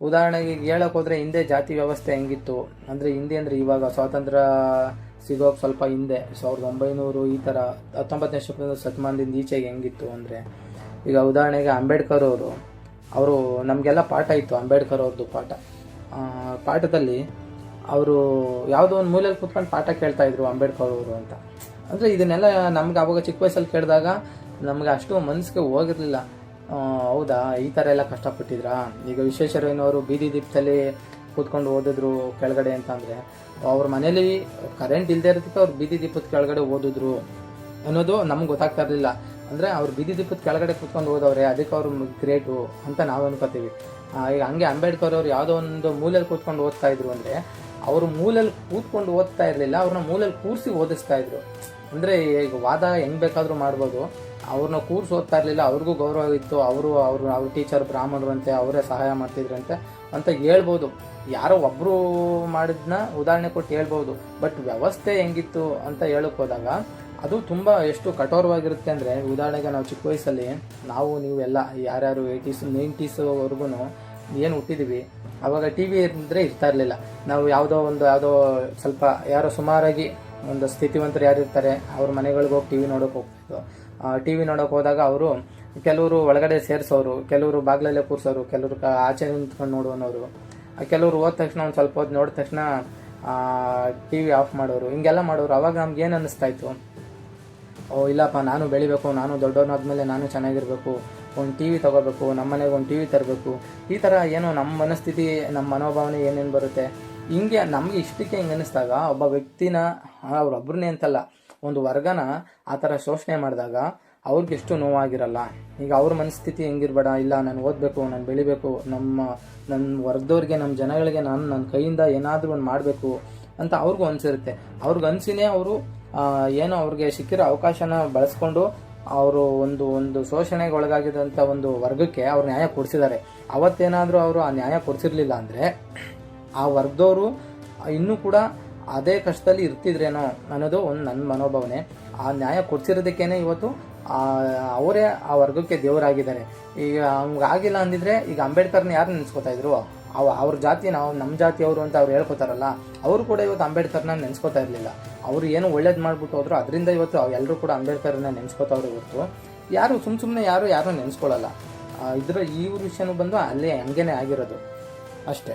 ಉದಾಹರಣೆಗೆ ಈಗ ಹೇಳಕ್ ಹಿಂದೆ ಜಾತಿ ವ್ಯವಸ್ಥೆ ಹೆಂಗಿತ್ತು? ಅಂದ್ರೆ ಹಿಂದೆ ಅಂದ್ರೆ ಇವಾಗ ಸ್ವಾತಂತ್ರ್ಯ ಸಿಗೋಕ್ ಸ್ವಲ್ಪ ಹಿಂದೆ, ಸಾವಿರದ ಒಂಬೈನೂರು ಈ ಥರ ಹತ್ತೊಂಬತ್ತನೇ ಶತಮಾನದ ಶತಮಾನದಿಂದ ಈಚೆಗೆ ಹೆಂಗಿತ್ತು ಅಂದರೆ? ಈಗ ಉದಾಹರಣೆಗೆ ಅಂಬೇಡ್ಕರ್ ಅವರು ಅವರು ನಮಗೆಲ್ಲ ಪಾಠ ಇತ್ತು ಅಂಬೇಡ್ಕರ್ ಅವ್ರದ್ದು ಪಾಠ. ಪಾಠದಲ್ಲಿ ಅವರು ಯಾವುದೋ ಒಂದು ಮೂಲೆಯಲ್ಲಿ ಕೂತ್ಕೊಂಡು ಪಾಠ ಕೇಳ್ತಾ ಇದ್ರು ಅಂಬೇಡ್ಕರ್ ಅವರು ಅಂತ. ಅಂದರೆ ಇದನ್ನೆಲ್ಲ ನಮ್ಗೆ ಅವಾಗ ಚಿಕ್ಕ ವಯಸ್ಸಲ್ಲಿ ಕೇಳಿದಾಗ ನಮಗೆ ಅಷ್ಟು ಮನಸ್ಸಿಗೆ ಹೋಗಿರ್ಲಿಲ್ಲ. ಹೌದಾ? ಈ ಥರ ಎಲ್ಲ ಕಷ್ಟಪಟ್ಟಿದ್ರಾ? ಈಗ ವಿಶ್ವೇಶ್ವರಯ್ಯನವರು ಬೀದಿ ದೀಪದಲ್ಲಿ ಕೂತ್ಕೊಂಡು ಓದಿದ್ರು ಕೆಳಗಡೆ ಅಂತ ಅಂದರೆ ಅವ್ರ ಮನೇಲಿ ಕರೆಂಟ್ ಇಲ್ಲದೆ ಇರೋದಕ್ಕೆ ಅವ್ರು ಬೀದಿ ದೀಪದ ಕೆಳಗಡೆ ಓದಿದ್ರು ಅನ್ನೋದು ನಮ್ಗೆ ಗೊತ್ತಾಗ್ತಾ ಇರಲಿಲ್ಲ. ಅಂದರೆ ಅವ್ರು ಬೀದಿ ದೀಪದ ಕೆಳಗಡೆ ಕೂತ್ಕೊಂಡು ಓದವ್ರೆ, ಅದಕ್ಕೆ ಅವ್ರು ಗ್ರೇಟು ಅಂತ ನಾವು ಅನ್ಕೋತೀವಿ. ಈಗ ಹಂಗೆ ಅಂಬೇಡ್ಕರ್ ಅವ್ರು ಯಾವುದೋ ಒಂದು ಮೂಲೆಯಲ್ಲಿ ಕೂತ್ಕೊಂಡು ಓದ್ತಾ ಇದ್ರು ಅಂದರೆ, ಅವರು ಮೂಲೆಯಲ್ಲಿ ಕೂತ್ಕೊಂಡು ಓದ್ತಾ ಇರಲಿಲ್ಲ ಅವ್ರನ್ನ ಮೂಲೆಯಲ್ಲಿ ಕೂರಿಸಿ ಓದಿಸ್ತಾ ಇದ್ರು. ಅಂದರೆ ಈಗ ವಾದ ಹೆಂಗೆ ಬೇಕಾದರೂ ಮಾಡ್ಬೋದು. ಅವ್ರನ್ನ ಕೂರ್ಸಿ ಓದ್ತಾ ಇರಲಿಲ್ಲ, ಅವ್ರಿಗೂ ಗೌರವ ಇತ್ತು, ಅವರು ಅವರು ಅವ್ರ ಟೀಚರ್ ಬ್ರಾಹ್ಮಣರಂತೆ ಅವರೇ ಸಹಾಯ ಮಾಡ್ತಿದ್ರಂತೆ ಅಂತ ಹೇಳ್ಬೋದು. ಯಾರೋ ಒಬ್ಬರು ಮಾಡಿದ್ನ ಉದಾಹರಣೆ ಕೊಟ್ಟು ಹೇಳ್ಬೋದು. ಬಟ್ ವ್ಯವಸ್ಥೆ ಹೆಂಗಿತ್ತು ಅಂತ ಹೇಳಕ್ ಹೋದಾಗ, ಅದು ತುಂಬ ಎಷ್ಟು ಕಠೋರವಾಗಿರುತ್ತೆ ಅಂದರೆ, ಉದಾಹರಣೆಗೆ ನಾವು ಚಿಕ್ಕ ವಯಸ್ಸಲ್ಲಿ ನಾವು, ನೀವು ಎಲ್ಲ, ಯಾರ್ಯಾರು ಏಯ್ಟೀಸ್ ನೈಂಟೀಸ್ವರೆಗೂ ಏನು ಹುಟ್ಟಿದ್ವಿ, ಅವಾಗ ಟಿ ವಿ ಅಂದರೆ ಇರ್ತಾ ಇರಲಿಲ್ಲ. ನಾವು ಯಾವುದೋ ಒಂದು ಯಾವುದೋ ಸ್ವಲ್ಪ ಯಾರೋ ಸುಮಾರಾಗಿ ಒಂದು ಸ್ಥಿತಿವಂತರು ಯಾರು ಇರ್ತಾರೆ ಅವ್ರ ಮನೆಗಳಿಗೆ ಹೋಗಿ ಟಿ ವಿ ನೋಡೋಕೆ ಹೋಗ್ತಿದ್ದು ಟಿ ವಿ ನೋಡೋಕೆ ಹೋದಾಗ ಅವರು ಕೆಲವರು ಒಳಗಡೆ ಸೇರಿಸೋರು, ಕೆಲವರು ಬಾಗ್ಲಲ್ಲೇ ಕೂರಿಸೋರು, ಕೆಲವರು ಆಚೆ ನಿಂತ್ಕೊಂಡು ನೋಡುವನವರು. ಕೆಲವರು ಹೋದ ತಕ್ಷಣ ಒಂದು ಸ್ವಲ್ಪ ಹೊತ್ತು ನೋಡಿದ ತಕ್ಷಣ ಟಿ ವಿ ಆಫ್ ಮಾಡೋರು. ಹಿಂಗೆಲ್ಲ ಮಾಡೋರು. ಅವಾಗ ನಮ್ಗೆ ಏನು ಅನ್ನಿಸ್ತಾ ಇತ್ತು? ಓ, ಇಲ್ಲಪ್ಪ, ನಾನು ಬೆಳಿಬೇಕು, ನಾನು ದೊಡ್ಡವನಾದ್ಮೇಲೆ ನಾನು ಚೆನ್ನಾಗಿರಬೇಕು, ಒಂದು ಟಿ ವಿ ತೊಗೋಬೇಕು ನಮ್ಮ ಮನೆಗೆ ಒಂದು ಟಿ ವಿ ತರಬೇಕು. ಈ ಥರ ಏನೋ ನಮ್ಮ ಮನಸ್ಥಿತಿ ನಮ್ಮ ಮನೋಭಾವನೆ ಏನೇನು ಬರುತ್ತೆ? ಹಿಂಗೆ ನಮಗೆ ಇಷ್ಟಕ್ಕೆ ಹಿಂಗೆ ಅನ್ನಿಸ್ದಾಗ ಒಬ್ಬ ವ್ಯಕ್ತಿನ ಅವ್ರೊಬ್ಬರನ್ನೇ ಅಂತಲ್ಲ ಒಂದು ವರ್ಗನ ಆ ಥರ ಶೋಷಣೆ ಮಾಡಿದಾಗ ಅವ್ರಿಗೆಷ್ಟು ನೋವಾಗಿರಲ್ಲ. ಈಗ ಅವ್ರ ಮನಸ್ಥಿತಿ ಹೆಂಗಿರ್ಬೇಡ, ಇಲ್ಲ ನಾನು ಓದಬೇಕು, ನಾನು ಬೆಳಿಬೇಕು, ನಮ್ಮ ನನ್ನ ವರ್ಗದವ್ರಿಗೆ ನಮ್ಮ ಜನಗಳಿಗೆ ನಾನು ನನ್ನ ಕೈಯಿಂದ ಏನಾದರೂ ಒಂದು ಮಾಡಬೇಕು ಅಂತ ಅವ್ರಿಗೂ ಅನಿಸಿರುತ್ತೆ. ಅವ್ರಿಗೆ ಅನಿಸಿನೇ ಅವರು ಏನೋ ಅವ್ರಿಗೆ ಸಿಕ್ಕಿರೋ ಅವಕಾಶನ ಬಳಸ್ಕೊಂಡು ಅವರು ಒಂದು ಒಂದು ಶೋಷಣೆಗೆ ಒಳಗಾಗಿದಂಥ ಒಂದು ವರ್ಗಕ್ಕೆ ಅವ್ರು ನ್ಯಾಯ ಕೊಡಿಸಿದ್ದಾರೆ. ಅವತ್ತೇನಾದರೂ ಅವರು ಆ ನ್ಯಾಯ ಕೊಡಿಸಿರ್ಲಿಲ್ಲ ಅಂದರೆ ಆ ವರ್ಗದವರು ಇನ್ನೂ ಕೂಡ ಅದೇ ಕಷ್ಟದಲ್ಲಿ ಇರ್ತಿದ್ರೇನೋ ಅನ್ನೋದು ಒಂದು ನನ್ನ ಮನೋಭಾವನೆ. ಆ ನ್ಯಾಯ ಕೊಡ್ಸಿರೋದಕ್ಕೇನೆ ಇವತ್ತು ಅವರೇ ಆ ವರ್ಗಕ್ಕೆ ದೇವರಾಗಿದ್ದಾರೆ. ಈಗ ಹಂಗಾಗಿಲ್ಲ ಅಂದಿದ್ರೆ ಈಗ ಅಂಬೇಡ್ಕರ್ನ ಯಾರು ನೆನೆಸ್ಕೊತಾ ಇದ್ರು? ಅವ, ಅವ್ರ ಜಾತಿ ನಾವು ನಮ್ಮ ಜಾತಿಯವರು ಅಂತ ಅವ್ರು ಹೇಳ್ಕೊತಾರಲ್ಲ, ಅವರು ಕೂಡ ಇವತ್ತು ಅಂಬೇಡ್ಕರ್ನ ನೆನೆಸ್ಕೊತಾ ಇರಲಿಲ್ಲ. ಅವರು ಏನು ಒಳ್ಳೇದು ಮಾಡ್ಬಿಟ್ಟು ಹೋದ್ರು, ಅದರಿಂದ ಇವತ್ತು ಎಲ್ಲರೂ ಕೂಡ ಅಂಬೇಡ್ಕರ್ನ ನೆನೆಸ್ಕೋತಾವ್ರು ಇವತ್ತು ಯಾರು ಸುಮ್ಮ ಸುಮ್ಮನೆ ಯಾರು ಯಾರು ನೆನೆಸ್ಕೊಳ್ಳಲ್ಲ ಇದ್ರ ಈ ವಿಷಯನೂ ಬಂದು ಅಲ್ಲೇ ಹಂಗೇನೆ ಆಗಿರೋದು. ಅಷ್ಟೇ.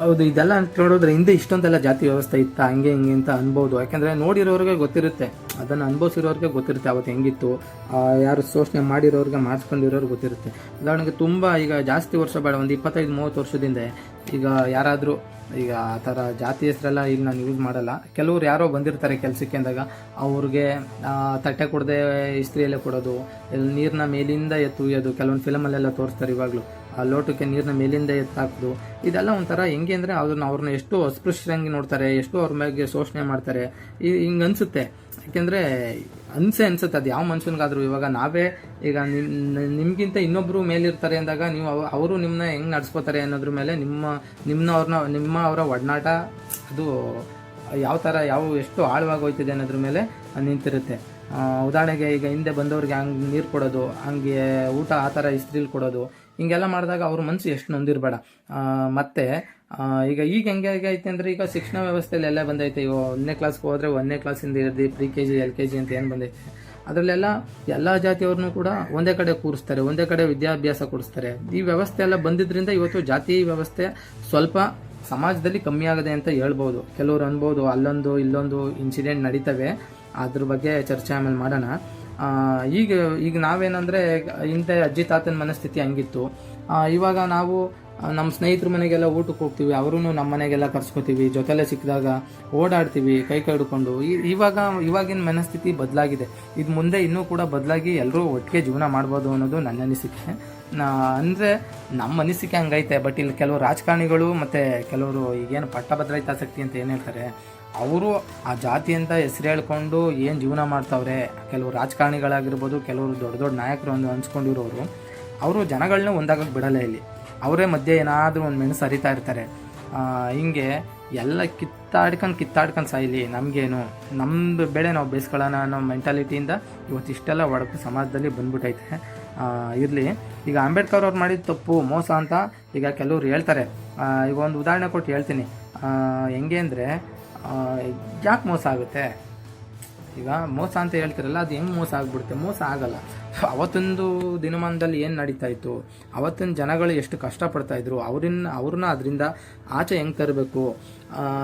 ಹೌದು, ಇದೆಲ್ಲ ನೋಡಿದ್ರೆ ಹಿಂದೆ ಇಷ್ಟೊಂದೆಲ್ಲ ಜಾತಿ ವ್ಯವಸ್ಥೆ ಇತ್ತ, ಹಂಗೆ ಹಿಂಗೆ ಅಂತ ಅನ್ಬೋದು. ಯಾಕಂದ್ರೆ ನೋಡಿರೋರಿಗೆ ಗೊತ್ತಿರುತ್ತೆ. ಅದನ್ನು ಅನುಭವಿಸಿರೋರಿಗೆ ಗೊತ್ತಿರುತ್ತೆ ಅವತ್ತು ಹೆಂಗಿತ್ತು. ಯಾರು ಶೋಷಣೆ ಮಾಡಿರೋರಿಗೆ ಮಾಡಿಸ್ಕೊಂಡಿರೋರಿಗೆ ಗೊತ್ತಿರುತ್ತೆ. ಉದಾಹರಣೆಗೆ ತುಂಬ ಈಗ ಜಾಸ್ತಿ ವರ್ಷ ಬೇಡ, ಒಂದು ಇಪ್ಪತ್ತೈದು, ಮೂವತ್ತು ವರ್ಷದಿಂದ ಈಗ ಯಾರಾದರೂ ಈಗ ಆ ಥರ ಜಾತಿ ಹೆಸರೆಲ್ಲ ಈಗ ನಾನು ಯೂಸ್ ಮಾಡಲ್ಲ. ಕೆಲವ್ರು ಯಾರೋ ಬಂದಿರ್ತಾರೆ ಕೆಲಸಕ್ಕೆ ಅಂದಾಗ ಅವ್ರಿಗೆ ತಟ್ಟೆ ಕೊಡದೆ ಇಸ್ತ್ರಿಯಲ್ಲೇ ಕೊಡೋದು ನೀರನ್ನ ಮೇಲಿಂದ ಎತ್ತು ಒಯ್ಯೋದು ಕೆಲವೊಂದು ಫಿಲಮಲ್ಲೆಲ್ಲ ತೋರಿಸ್ತಾರೆ ಇವಾಗಲೂ. ಆ ಲೋಟಕ್ಕೆ ನೀರನ್ನ ಮೇಲಿಂದ ಎತ್ತಾಕ್ದು. ಇದೆಲ್ಲ ಒಂಥರ ಹೆಂಗೆ ಅಂದರೆ ಅವ್ರನ್ನ ಅವ್ರನ್ನ ಎಷ್ಟು ಅಸ್ಪೃಶ್ಯರಂಗೆ ನೋಡ್ತಾರೆ, ಎಷ್ಟು ಅವ್ರ ಮೇಲೆ ಶೋಷಣೆ ಮಾಡ್ತಾರೆ. ಹಿಂಗೆ ಅನಿಸುತ್ತೆ. ಯಾಕೆಂದರೆ ಅನ್ಸೆ ಅನ್ಸುತ್ತೆ, ಅದು ಯಾವ ಮನುಷ್ಯನಿಗಾದರೂ. ಇವಾಗ ನಾವೇ ಈಗ ನಿಮ್ಮ ನಿಮ್ಗಿಂತ ಇನ್ನೊಬ್ರು ಮೇಲಿರ್ತಾರೆ ಅಂದಾಗ ನೀವು ಅವ- ಅವರು ನಿಮ್ಮನ್ನ ಹೆಂಗ್ ನಡ್ಸ್ಕೋತಾರೆ ಅನ್ನೋದ್ರ ಮೇಲೆ ನಿಮ್ಮ ನಿಮ್ಮನ್ನ ಅವ್ರನ್ನ ನಿಮ್ಮ ಅವರ ಒಡನಾಟ ಅದು ಯಾವ ಥರ ಯಾವ ಎಷ್ಟು ಆಳವಾಗಿ ಹೋಯ್ತಿದೆ ಅನ್ನೋದ್ರ ಮೇಲೆ ನಿಂತಿರುತ್ತೆ. ಉದಾಹರಣೆಗೆ ಈಗ ಹಿಂದೆ ಬಂದವ್ರಿಗೆ ಹಂಗೆ ನೀರು ಕೊಡೋದು, ಹಂಗೆ ಊಟ ಆ ಥರ ಇಸ್ತ್ರೀಲಿ ಕೊಡೋದು. ಹಿಂಗೆಲ್ಲ ಮಾಡಿದಾಗ ಅವ್ರ ಮನಸ್ಸು ಎಷ್ಟು ನೊಂದಿರಬೇಡ. ಮತ್ತೆ ಈಗ ಈಗ ಹೆಂಗೆ ಆಗೈತೆ ಅಂದರೆ ಈಗ ಶಿಕ್ಷಣ ವ್ಯವಸ್ಥೆಯಲ್ಲಿ ಎಲ್ಲ ಬಂದೈತೆ. ಇವ ಒಂದನೇ ಕ್ಲಾಸ್ಗೆ ಹೋದರೆ ಒಂದನೇ ಕ್ಲಾಸಿಂದ ಹಿಡಿದು pre K G L K G ಅಂತ ಏನು ಬಂದೈತೆ. ಅದರಲ್ಲೆಲ್ಲ ಎಲ್ಲ ಜಾತಿಯವ್ರನ್ನೂ ಕೂಡ ಒಂದೇ ಕಡೆ ಕೂರಿಸ್ತಾರೆ, ಒಂದೇ ಕಡೆ ವಿದ್ಯಾಭ್ಯಾಸ ಕೊಡಿಸ್ತಾರೆ. ಈ ವ್ಯವಸ್ಥೆ ಎಲ್ಲ ಬಂದಿದ್ದರಿಂದ ಇವತ್ತು ಜಾತಿ ವ್ಯವಸ್ಥೆ ಸ್ವಲ್ಪ ಸಮಾಜದಲ್ಲಿ ಕಮ್ಮಿ ಆಗದೆ ಅಂತ ಹೇಳ್ಬೋದು. ಕೆಲವರು ಅನ್ಬೋದು, ಅಲ್ಲೊಂದು, ಇಲ್ಲೊಂದು ಇನ್ಸಿಡೆಂಟ್ ನಡೀತವೆ. ಅದ್ರ ಬಗ್ಗೆ ಚರ್ಚೆ ಆಮೇಲೆ ಮಾಡೋಣ. ಈಗ ಈಗ ನಾವೇನಂದರೆ ಹಿಂದೆ ಅಜ್ಜಿ ತಾತನ ಮನಸ್ಥಿತಿ ಹಂಗಿತ್ತು. ಇವಾಗ ನಾವು ನಮ್ಮ ಸ್ನೇಹಿತರ ಮನೆಗೆಲ್ಲ ಊಟಕ್ಕೆ ಹೋಗ್ತೀವಿ ಅವರು ನಮ್ಮ ಮನೆಗೆಲ್ಲ ಕರ್ಸ್ಕೋತೀವಿ, ಜೊತೆಲೆ ಸಿಕ್ಕಿದಾಗ ಓಡಾಡ್ತೀವಿ, ಕೈ ಕೈ ಹಿಡ್ಕೊಂಡು ಈ- ಇವಾಗ, ಇವಾಗಿನ ಮನಸ್ಥಿತಿ ಬದಲಾಗಿದೆ. ಇದು ಮುಂದೆ ಇನ್ನೂ ಕೂಡ ಬದಲಾಗಿ ಎಲ್ಲರೂ ಒಟ್ಟಿಗೆ ಜೀವನ ಮಾಡ್ಬೋದು ಅನ್ನೋದು ನನ್ನ ಅನಿಸಿಕೆ. ಅಂದರೆ ನಮ್ಮ ಅನಿಸಿಕೆ ಹಂಗೈತೆ, ಬಟ್ ಇಲ್ಲಿ ಕೆಲವು ರಾಜಕಾರಣಿಗಳು ಮತ್ತು ಕೆಲವರು ಈಗೇನು ಪಟ್ಟಭದ್ರಹಿತಾಸಕ್ತಿ ಅಂತ ಏನು ಹೇಳ್ತಾರೆ ಅವರು ಆ ಜಾತಿ ಅಂತ ಹೆಸರು ಹೇಳ್ಕೊಂಡು ಏನು ಜೀವನ ಮಾಡ್ತಾವ್ರೆ? ಕೆಲವು ರಾಜಕಾರಣಿಗಳಾಗಿರ್ಬೋದು, ಕೆಲವರು ದೊಡ್ಡ ದೊಡ್ಡ ನಾಯಕರು ಒಂದು ಹಂಚ್ಕೊಂಡಿರೋರು ಅವರು ಜನಗಳನ್ನ ಒಂದಾಗಕ್ಕೆ ಬಿಡಲ್ಲ ಇಲ್ಲಿ. ಅವರೇ ಮಧ್ಯೆ ಏನಾದರೂ ಒಂದು ಮೆಣಸು ಹರಿತಾ ಇರ್ತಾರೆ. ಹಿಂಗೆ ಎಲ್ಲ ಕಿತ್ತಾಡ್ಕೊಂಡು ಕಿತ್ತಾಡ್ಕೊಂಡು ಸಾಯ್ಲಿ, ನಮಗೇನು? ನಮ್ಮದು ಬೆಳೆ ನಾವು ಬೇಯಿಸ್ಕೊಳ್ಳೋಣ ಅನ್ನೋ ಮೆಂಟಾಲಿಟಿಯಿಂದ ಇವತ್ತು ಇಷ್ಟೆಲ್ಲ ಒಡಕು ಸಮಾಜದಲ್ಲಿ ಬಂದ್ಬಿಟ್ಟೈತೆ ಇರಲಿ. ಈಗ ಅಂಬೇಡ್ಕರ್ ಅವ್ರು ಮಾಡಿದ ತಪ್ಪು, ಮೋಸ ಅಂತ ಈಗ ಕೆಲವ್ರು ಹೇಳ್ತಾರೆ. ಈಗ ಒಂದು ಉದಾಹರಣೆ ಕೊಟ್ಟು ಹೇಳ್ತೀನಿ. ಹೆಂಗೆ ಅಂದರೆ ಯಾಕೆ ಮೋಸ ಆಗುತ್ತೆ? ಈಗ ಮೋಸ ಅಂತ ಹೇಳ್ತಿರಲ್ಲ, ಅದು ಹೆಂಗೆ ಮೋಸ ಆಗ್ಬಿಡುತ್ತೆ? ಮೋಸ ಆಗಲ್ಲ. ಅವತ್ತೊಂದು ದಿನಮಾನದಲ್ಲಿ ಏನು ನಡೀತಾ ಇತ್ತು? ಅವತ್ತಿನ ಜನಗಳು ಎಷ್ಟು ಕಷ್ಟಪಡ್ತಾ ಇದ್ರು? ಅವ್ರನ್ನ ಅವ್ರನ್ನ ಅದರಿಂದ ಆಚೆ ಹೆಂಗೆ ತರಬೇಕು?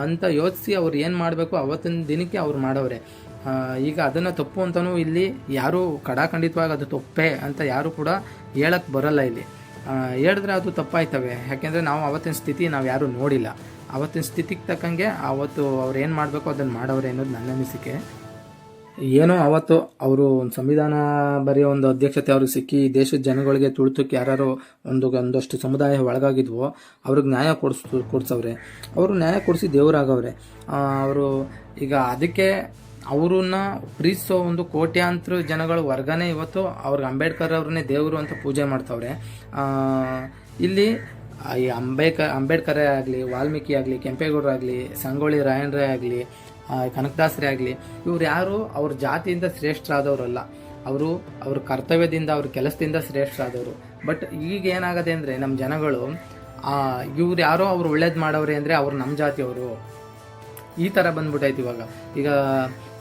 ಅಂತ ಯೋಚಿಸಿ ಅವ್ರು ಏನು ಮಾಡಬೇಕು? ಅವತ್ತಿನ ದಿನಕ್ಕೆ ಅವ್ರು ಮಾಡೋರೆ ಈಗ ಅದನ್ನು ತಪ್ಪು ಅಂತಲೂ ಇಲ್ಲಿ ಯಾರೂ ಕಡಾಖಂಡಿತವಾಗಿ ಅದು ತಪ್ಪೇ ಅಂತ ಯಾರೂ ಕೂಡ ಹೇಳಕ್ಕೆ ಬರಲ್ಲ ಇಲ್ಲಿ. ಹೇಳಿದ್ರೆ ಅದು ತಪ್ಪಾಯ್ತವೆ. ಯಾಕೆಂದರೆ ನಾವು ಅವತ್ತಿನ ಸ್ಥಿತಿ ನಾವು ಯಾರೂ ನೋಡಿಲ್ಲ. ಅವತ್ತಿನ ಸ್ಥಿತಿಗೆ ತಕ್ಕಂಗೆ ಆವತ್ತು ಅವ್ರು ಏನು ಮಾಡಬೇಕು ಅದನ್ನು ಮಾಡವ್ರೆ ಅನ್ನೋದು ನನ್ನ ಅನಿಸಿಕೆ. ಏನೋ ಅವತ್ತು ಅವರು ಒಂದು ಸಂವಿಧಾನ ಬರೆಯೋ ಒಂದು ಅಧ್ಯಕ್ಷತೆ ಅವ್ರಿಗೆ ಸಿಕ್ಕಿ ದೇಶದ ಜನಗಳಿಗೆ ತುಳಿತಕ್ಕೆ ಯಾರು ಒಂದು ಒಂದಷ್ಟು ಸಮುದಾಯ ಒಳಗಾಗಿದ್ವೋ ಅವ್ರಿಗೆ ನ್ಯಾಯ ಕೊಡಿಸ್, ಕೊಡ್ಸವ್ರೆ. ಅವರು ನ್ಯಾಯ ಕೊಡಿಸಿ ದೇವರಾಗವ್ರೆ. ಅವರು ಈಗ ಅದಕ್ಕೆ ಅವ್ರನ್ನ ಪ್ರೀತಿಸೋ ಒಂದು ಕೋಟ್ಯಾಂತರ ಜನಗಳ ವರ್ಗನೇ ಇವತ್ತು ಅವ್ರಿಗೆ ಅಂಬೇಡ್ಕರ್ ಅವ್ರನ್ನೇ ದೇವರು ಅಂತ ಪೂಜೆ ಮಾಡ್ತವ್ರೆ. ಇಲ್ಲಿ ಈ ಅಂಬೇಡ್ಕರ್ ಅಂಬೇಡ್ಕರೇ ಆಗಲಿ, ವಾಲ್ಮೀಕಿ ಆಗಲಿ ಕೆಂಪೇಗೌಡರಾಗಲಿ ಸಂಗೊಳ್ಳಿ ರಾಯಣ್ಣರೇ ಆಗಲಿ ಕನಕದಾಸರೇ ಆಗಲಿ, ಇವ್ರು ಯಾರು? ಅವ್ರ ಜಾತಿಯಿಂದ ಶ್ರೇಷ್ಠರಾದವರಲ್ಲ. ಅವರು ಅವ್ರ ಕರ್ತವ್ಯದಿಂದ, ಅವ್ರ ಕೆಲಸದಿಂದ ಶ್ರೇಷ್ಠರಾದವರು. ಬಟ್ ಈಗ ಏನಾಗದೆ ಅಂದರೆ ನಮ್ಮ ಜನಗಳು ಇವ್ರು ಯಾರೋ ಅವ್ರು ಒಳ್ಳೇದು ಮಾಡವ್ರೆ ಅಂದರೆ ಅವ್ರು ನಮ್ಮ ಜಾತಿಯವರು. ಈ ಥರ ಬಂದ್ಬಿಟ್ಟೈತೆ ಇವಾಗ. ಈಗ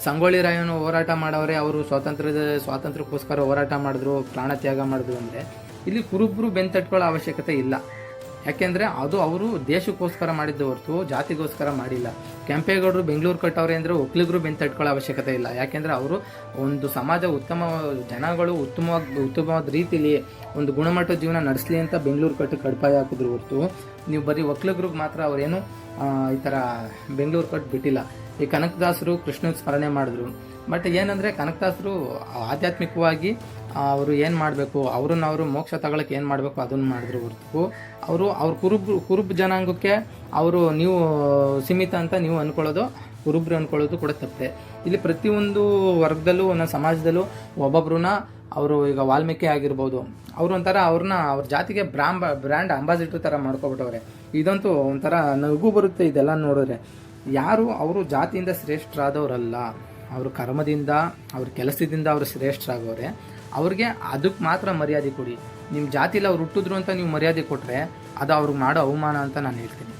ಸಂಗೊಳ್ಳಿ ರಾಯನ್ನು ಹೋರಾಟ ಮಾಡೋರೆ, ಅವರು ಸ್ವಾತಂತ್ರ್ಯದ, ಸ್ವಾತಂತ್ರ್ಯಕ್ಕೋಸ್ಕರ ಹೋರಾಟ ಮಾಡಿದ್ರು ಪ್ರಾಣ ತ್ಯಾಗ ಮಾಡಿದ್ರು ಅಂದರೆ, ಇಲ್ಲಿ ಕುರುಬ್ರು ಬೆಂತಟ್ಕೊಳ್ಳೋ ಅವಶ್ಯಕತೆ ಇಲ್ಲ. ಯಾಕೆಂದರೆ ಅದು ಅವರು ದೇಶಕ್ಕೋಸ್ಕರ ಮಾಡಿದ್ದ ಹೊರತು ಜಾತಿಗೋಸ್ಕರ ಮಾಡಿಲ್ಲ. ಕೆಂಪೇಗೌಡರು ಬೆಂಗಳೂರು ಕಟ್ಟವ್ರೆ ಅಂದರೆ ಒಕ್ಕಲಿಗರು ಬೆಂತಟ್ಕೊಳ್ಳೋ ಅವಶ್ಯಕತೆ ಇಲ್ಲ. ಯಾಕೆಂದರೆ ಅವರು ಒಂದು ಸಮಾಜ ಉತ್ತಮ ಜನಗಳು ಉತ್ತಮವಾಗಿ, ಉತ್ತಮವಾದ ರೀತಿಲಿ ಒಂದು ಗುಣಮಟ್ಟದ ಜೀವನ ನಡೆಸಲಿ ಅಂತ ಬೆಂಗಳೂರು ಕಟ್ಟು ಕಡ್ಪಾಯ ಹಾಕಿದ್ರು ಹೊರತು, ನೀವು ಬರೀ ಒಕ್ಕಲಿಗರಿಗೆ ಮಾತ್ರ ಅವರೇನು ಈ ಥರ ಬೆಂಗಳೂರು ಕಟ್ಟು ಬಿಟ್ಟಿಲ್ಲ. ಈ ಕನಕದಾಸರು ಕೃಷ್ಣನ ಸ್ಮರಣೆ ಮಾಡಿದ್ರು. ಬಟ್ ಏನಂದರೆ ಕನಕದಾಸರು ಆಧ್ಯಾತ್ಮಿಕವಾಗಿ ಅವರು ಏನು ಮಾಡಬೇಕು, ಅವ್ರನ್ನ ಅವರು ಮೋಕ್ಷ ತಗೊಳಕ್ಕೆ ಏನು ಮಾಡಬೇಕು ಅದನ್ನು ಮಾಡಿದ್ರು ಹೊರತು, ಅವರು ಅವ್ರ ಕುರುಬ್ ಕುರುಬ್ ಜನಾಂಗಕ್ಕೆ ಅವರು ನೀವು ಸೀಮಿತ ಅಂತ ನೀವು ಅಂದ್ಕೊಳ್ಳೋದು ಕುರುಬ್ರು ಅಂದ್ಕೊಳ್ಳೋದು ಕೂಡ ತಪ್ಪೆ. ಇಲ್ಲಿ ಪ್ರತಿಯೊಂದು ವರ್ಗದಲ್ಲೂ, ಒಂದೊಂದು ಸಮಾಜದಲ್ಲೂ ಒಬ್ಬೊಬ್ರನ್ನ ಅವರು ಈಗ ವಾಲ್ಮೀಕಿ ಆಗಿರ್ಬೋದು, ಅವರು ಒಂಥರ ಅವ್ರನ್ನ ಅವ್ರ ಜಾತಿಗೆ ಬ್ರಾಂಬ, ಬ್ರ್ಯಾಂಡ್ ಅಂಬಾಸಿಡರ್ ಥರ ಮಾಡ್ಕೊಬಿಟ್ಟವ್ರೆ. ಇದಂತೂ ಒಂಥರ ನಗು ಬರುತ್ತೆ ಇದೆಲ್ಲ ನೋಡಿದ್ರೆ. ಯಾರು, ಅವರು ಜಾತಿಯಿಂದ ಶ್ರೇಷ್ಠರಾದವರಲ್ಲ. ಅವ್ರ ಕರ್ಮದಿಂದ, ಅವ್ರ ಕೆಲಸದಿಂದ ಅವರು ಶ್ರೇಷ್ಠರಾಗೋರೆ. ಅವ್ರಿಗೆ ಅದಕ್ಕೆ ಮಾತ್ರ ಮರ್ಯಾದೆ ಕೊಡಿ. ನಿಮ್ಮ ಜಾತಿಲಿ ಅವ್ರು ಹುಟ್ಟಿದ್ರು ಅಂತ ನೀವು ಮರ್ಯಾದೆ ಕೊಟ್ಟರೆ ಅದು ಅವ್ರಿಗೆ ಮಾಡೋ ಅವಮಾನ ಅಂತ ನಾನು ಹೇಳ್ತೀನಿ.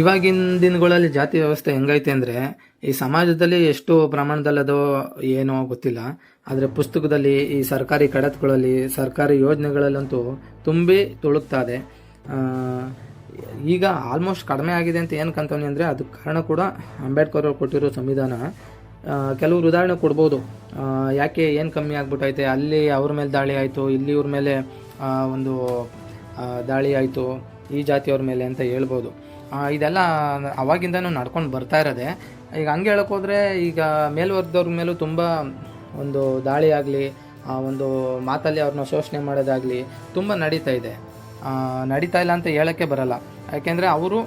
ಇವಾಗಿನ ದಿನಗಳಲ್ಲಿ ಜಾತಿ ವ್ಯವಸ್ಥೆ ಹೆಂಗೈತೆ ಅಂದರೆ, ಈ ಸಮಾಜದಲ್ಲಿ ಎಷ್ಟು ಪ್ರಮಾಣದಲ್ಲಿ ಅದೋ ಏನೋ ಗೊತ್ತಿಲ್ಲ. ಆದರೆ ಪುಸ್ತಕದಲ್ಲಿ, ಈ ಸರ್ಕಾರಿ ಕಡತಗಳಲ್ಲಿ, ಸರ್ಕಾರಿ ಯೋಜನೆಗಳಲ್ಲಂತೂ ತುಂಬಿ ತುಳುಕ್ತಾ ಇದೆ. ಈಗ ಆಲ್ಮೋಸ್ಟ್ ಕಡಿಮೆ ಆಗಿದೆ ಅಂತ ಏನು ಕಂತವನಿ ಅಂದರೆ ಅದಕ್ಕೆ ಕಾರಣ ಕೂಡ ಅಂಬೇಡ್ಕರ್ ಅವರು ಕೊಟ್ಟಿರೋ ಸಂವಿಧಾನ. ಕೆಲವರು ಉದಾಹರಣೆ ಕೊಡ್ಬೋದು. ಯಾಕೆ ಏನು ಕಮ್ಮಿ ಆಗ್ಬಿಟ್ಟೈತೆ ಅಲ್ಲಿ ಅವ್ರ ಮೇಲೆ ದಾಳಿ ಆಯಿತು ಇಲ್ಲಿ ಇವ್ರ ಮೇಲೆ ಒಂದು ದಾಳಿ ಆಯಿತು ಈ ಜಾತಿಯವ್ರ ಮೇಲೆ ಅಂತ ಹೇಳ್ಬೋದು. ಇದೆಲ್ಲ ಅವಾಗಿಂದನೂ ನಡ್ಕೊಂಡು ಬರ್ತಾ ಇರೋದೆ. ಈಗ ಹಂಗೆ ಹೇಳೋಕ್ಕೋದ್ರೆ ಈಗ ಮೇಲ್ವರ್ಗದವ್ರ ಮೇಲೂ ತುಂಬ ಒಂದು ದಾಳಿ ಆಗಲಿ ಒಂದು ಮಾತಲ್ಲಿ ಅವ್ರನ್ನ ಶೋಷಣೆ ಮಾಡೋದಾಗಲಿ ತುಂಬ ನಡೀತಾ ಇದೆ. ಆ, ನಡೀತಾ ಇಲ್ಲ ಅಂತ ಹೇಳೋಕ್ಕೆ ಬರಲ್ಲ. ಯಾಕೆಂದರೆ ಅವರು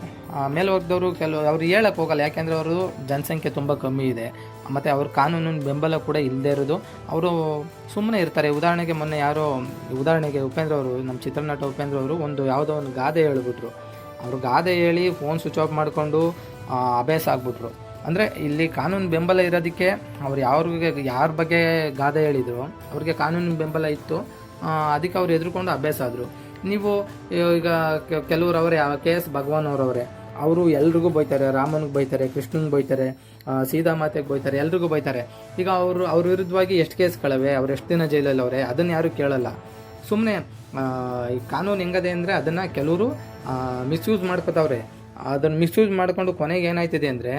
ಮೇಲ್ವರ್ಗದವರು ಕೆಲವು, ಅವ್ರು ಹೇಳಕ್ಕೆ ಹೋಗಲ್ಲ. ಯಾಕೆಂದರೆ ಅವರು ಜನಸಂಖ್ಯೆ ತುಂಬ ಕಮ್ಮಿ ಇದೆ. ಮತ್ತು ಅವ್ರ ಕಾನೂನಿನ ಬೆಂಬಲ ಕೂಡ ಇಲ್ಲದೆ ಇರೋದು. ಅವರು ಸುಮ್ಮನೆ ಇರ್ತಾರೆ. ಉದಾಹರಣೆಗೆ ಮೊನ್ನೆ ಯಾರೋ, ಉದಾಹರಣೆಗೆ ಉಪೇಂದ್ರ ಅವರು, ನಮ್ಮ ಚಿತ್ರನಟ ಉಪೇಂದ್ರ ಅವರು ಒಂದು ಯಾವುದೋ ಒಂದು ಗಾದೆ ಹೇಳ್ಬಿಟ್ರು. ಅವರು ಗಾದೆ ಹೇಳಿ ಫೋನ್ ಸ್ವಿಚ್ ಆಫ್ ಮಾಡಿಕೊಂಡು ಅಭ್ಯಾಸ ಆಗ್ಬಿಟ್ರು. ಅಂದರೆ ಇಲ್ಲಿ ಕಾನೂನು ಬೆಂಬಲ ಇರೋದಕ್ಕೆ ಅವ್ರು ಯಾರಿಗೆ ಯಾರ ಬಗ್ಗೆ ಗಾದೆ ಹೇಳಿದ್ರು, ಅವ್ರಿಗೆ ಕಾನೂನಿನ ಬೆಂಬಲ ಇತ್ತು. ಅದಕ್ಕೆ ಅವ್ರು ಎದುರುಕೊಂಡು ಅಭ್ಯಾಸ ಆದರು. ನೀವು ಈಗ ಕೆಲವ್ರು ಅವರೇ ಕೆ ಎಸ್ ಭಗವಾನ್ ಅವರವರೇ ಅವರು ಎಲ್ರಿಗೂ ಬೈತಾರೆ, ರಾಮನಿಗೆ ಬೈತಾರೆ, ಕೃಷ್ಣನ್ಗೆ ಬೈತಾರೆ ಸೀತಾ ಮಾತೆಗೆ ಬೈತಾರೆ, ಎಲ್ರಿಗೂ ಬೈತಾರೆ. ಈಗ ಅವರು, ಅವ್ರ ವಿರುದ್ಧವಾಗಿ ಎಷ್ಟು ಕೇಸ್ಗಳವೆ ಅವ್ರು ಎಷ್ಟು ದಿನ ಜೈಲಲ್ಲಿ ಅವರೇ ಅದನ್ನು ಯಾರು ಕೇಳಲ್ಲ. ಸುಮ್ಮನೆ ಈ ಕಾನೂನು ಹೆಂಗದೆ ಅಂದರೆ ಅದನ್ನು ಕೆಲವರು ಮಿಸ್ಯೂಸ್ ಮಾಡ್ಕೋತಾವ್ರೆ. ಅದನ್ನು ಮಿಸ್ಯೂಸ್ ಮಾಡಿಕೊಂಡು ಕೊನೆಗೆ ಏನಾಯ್ತಿದೆ ಅಂದರೆ,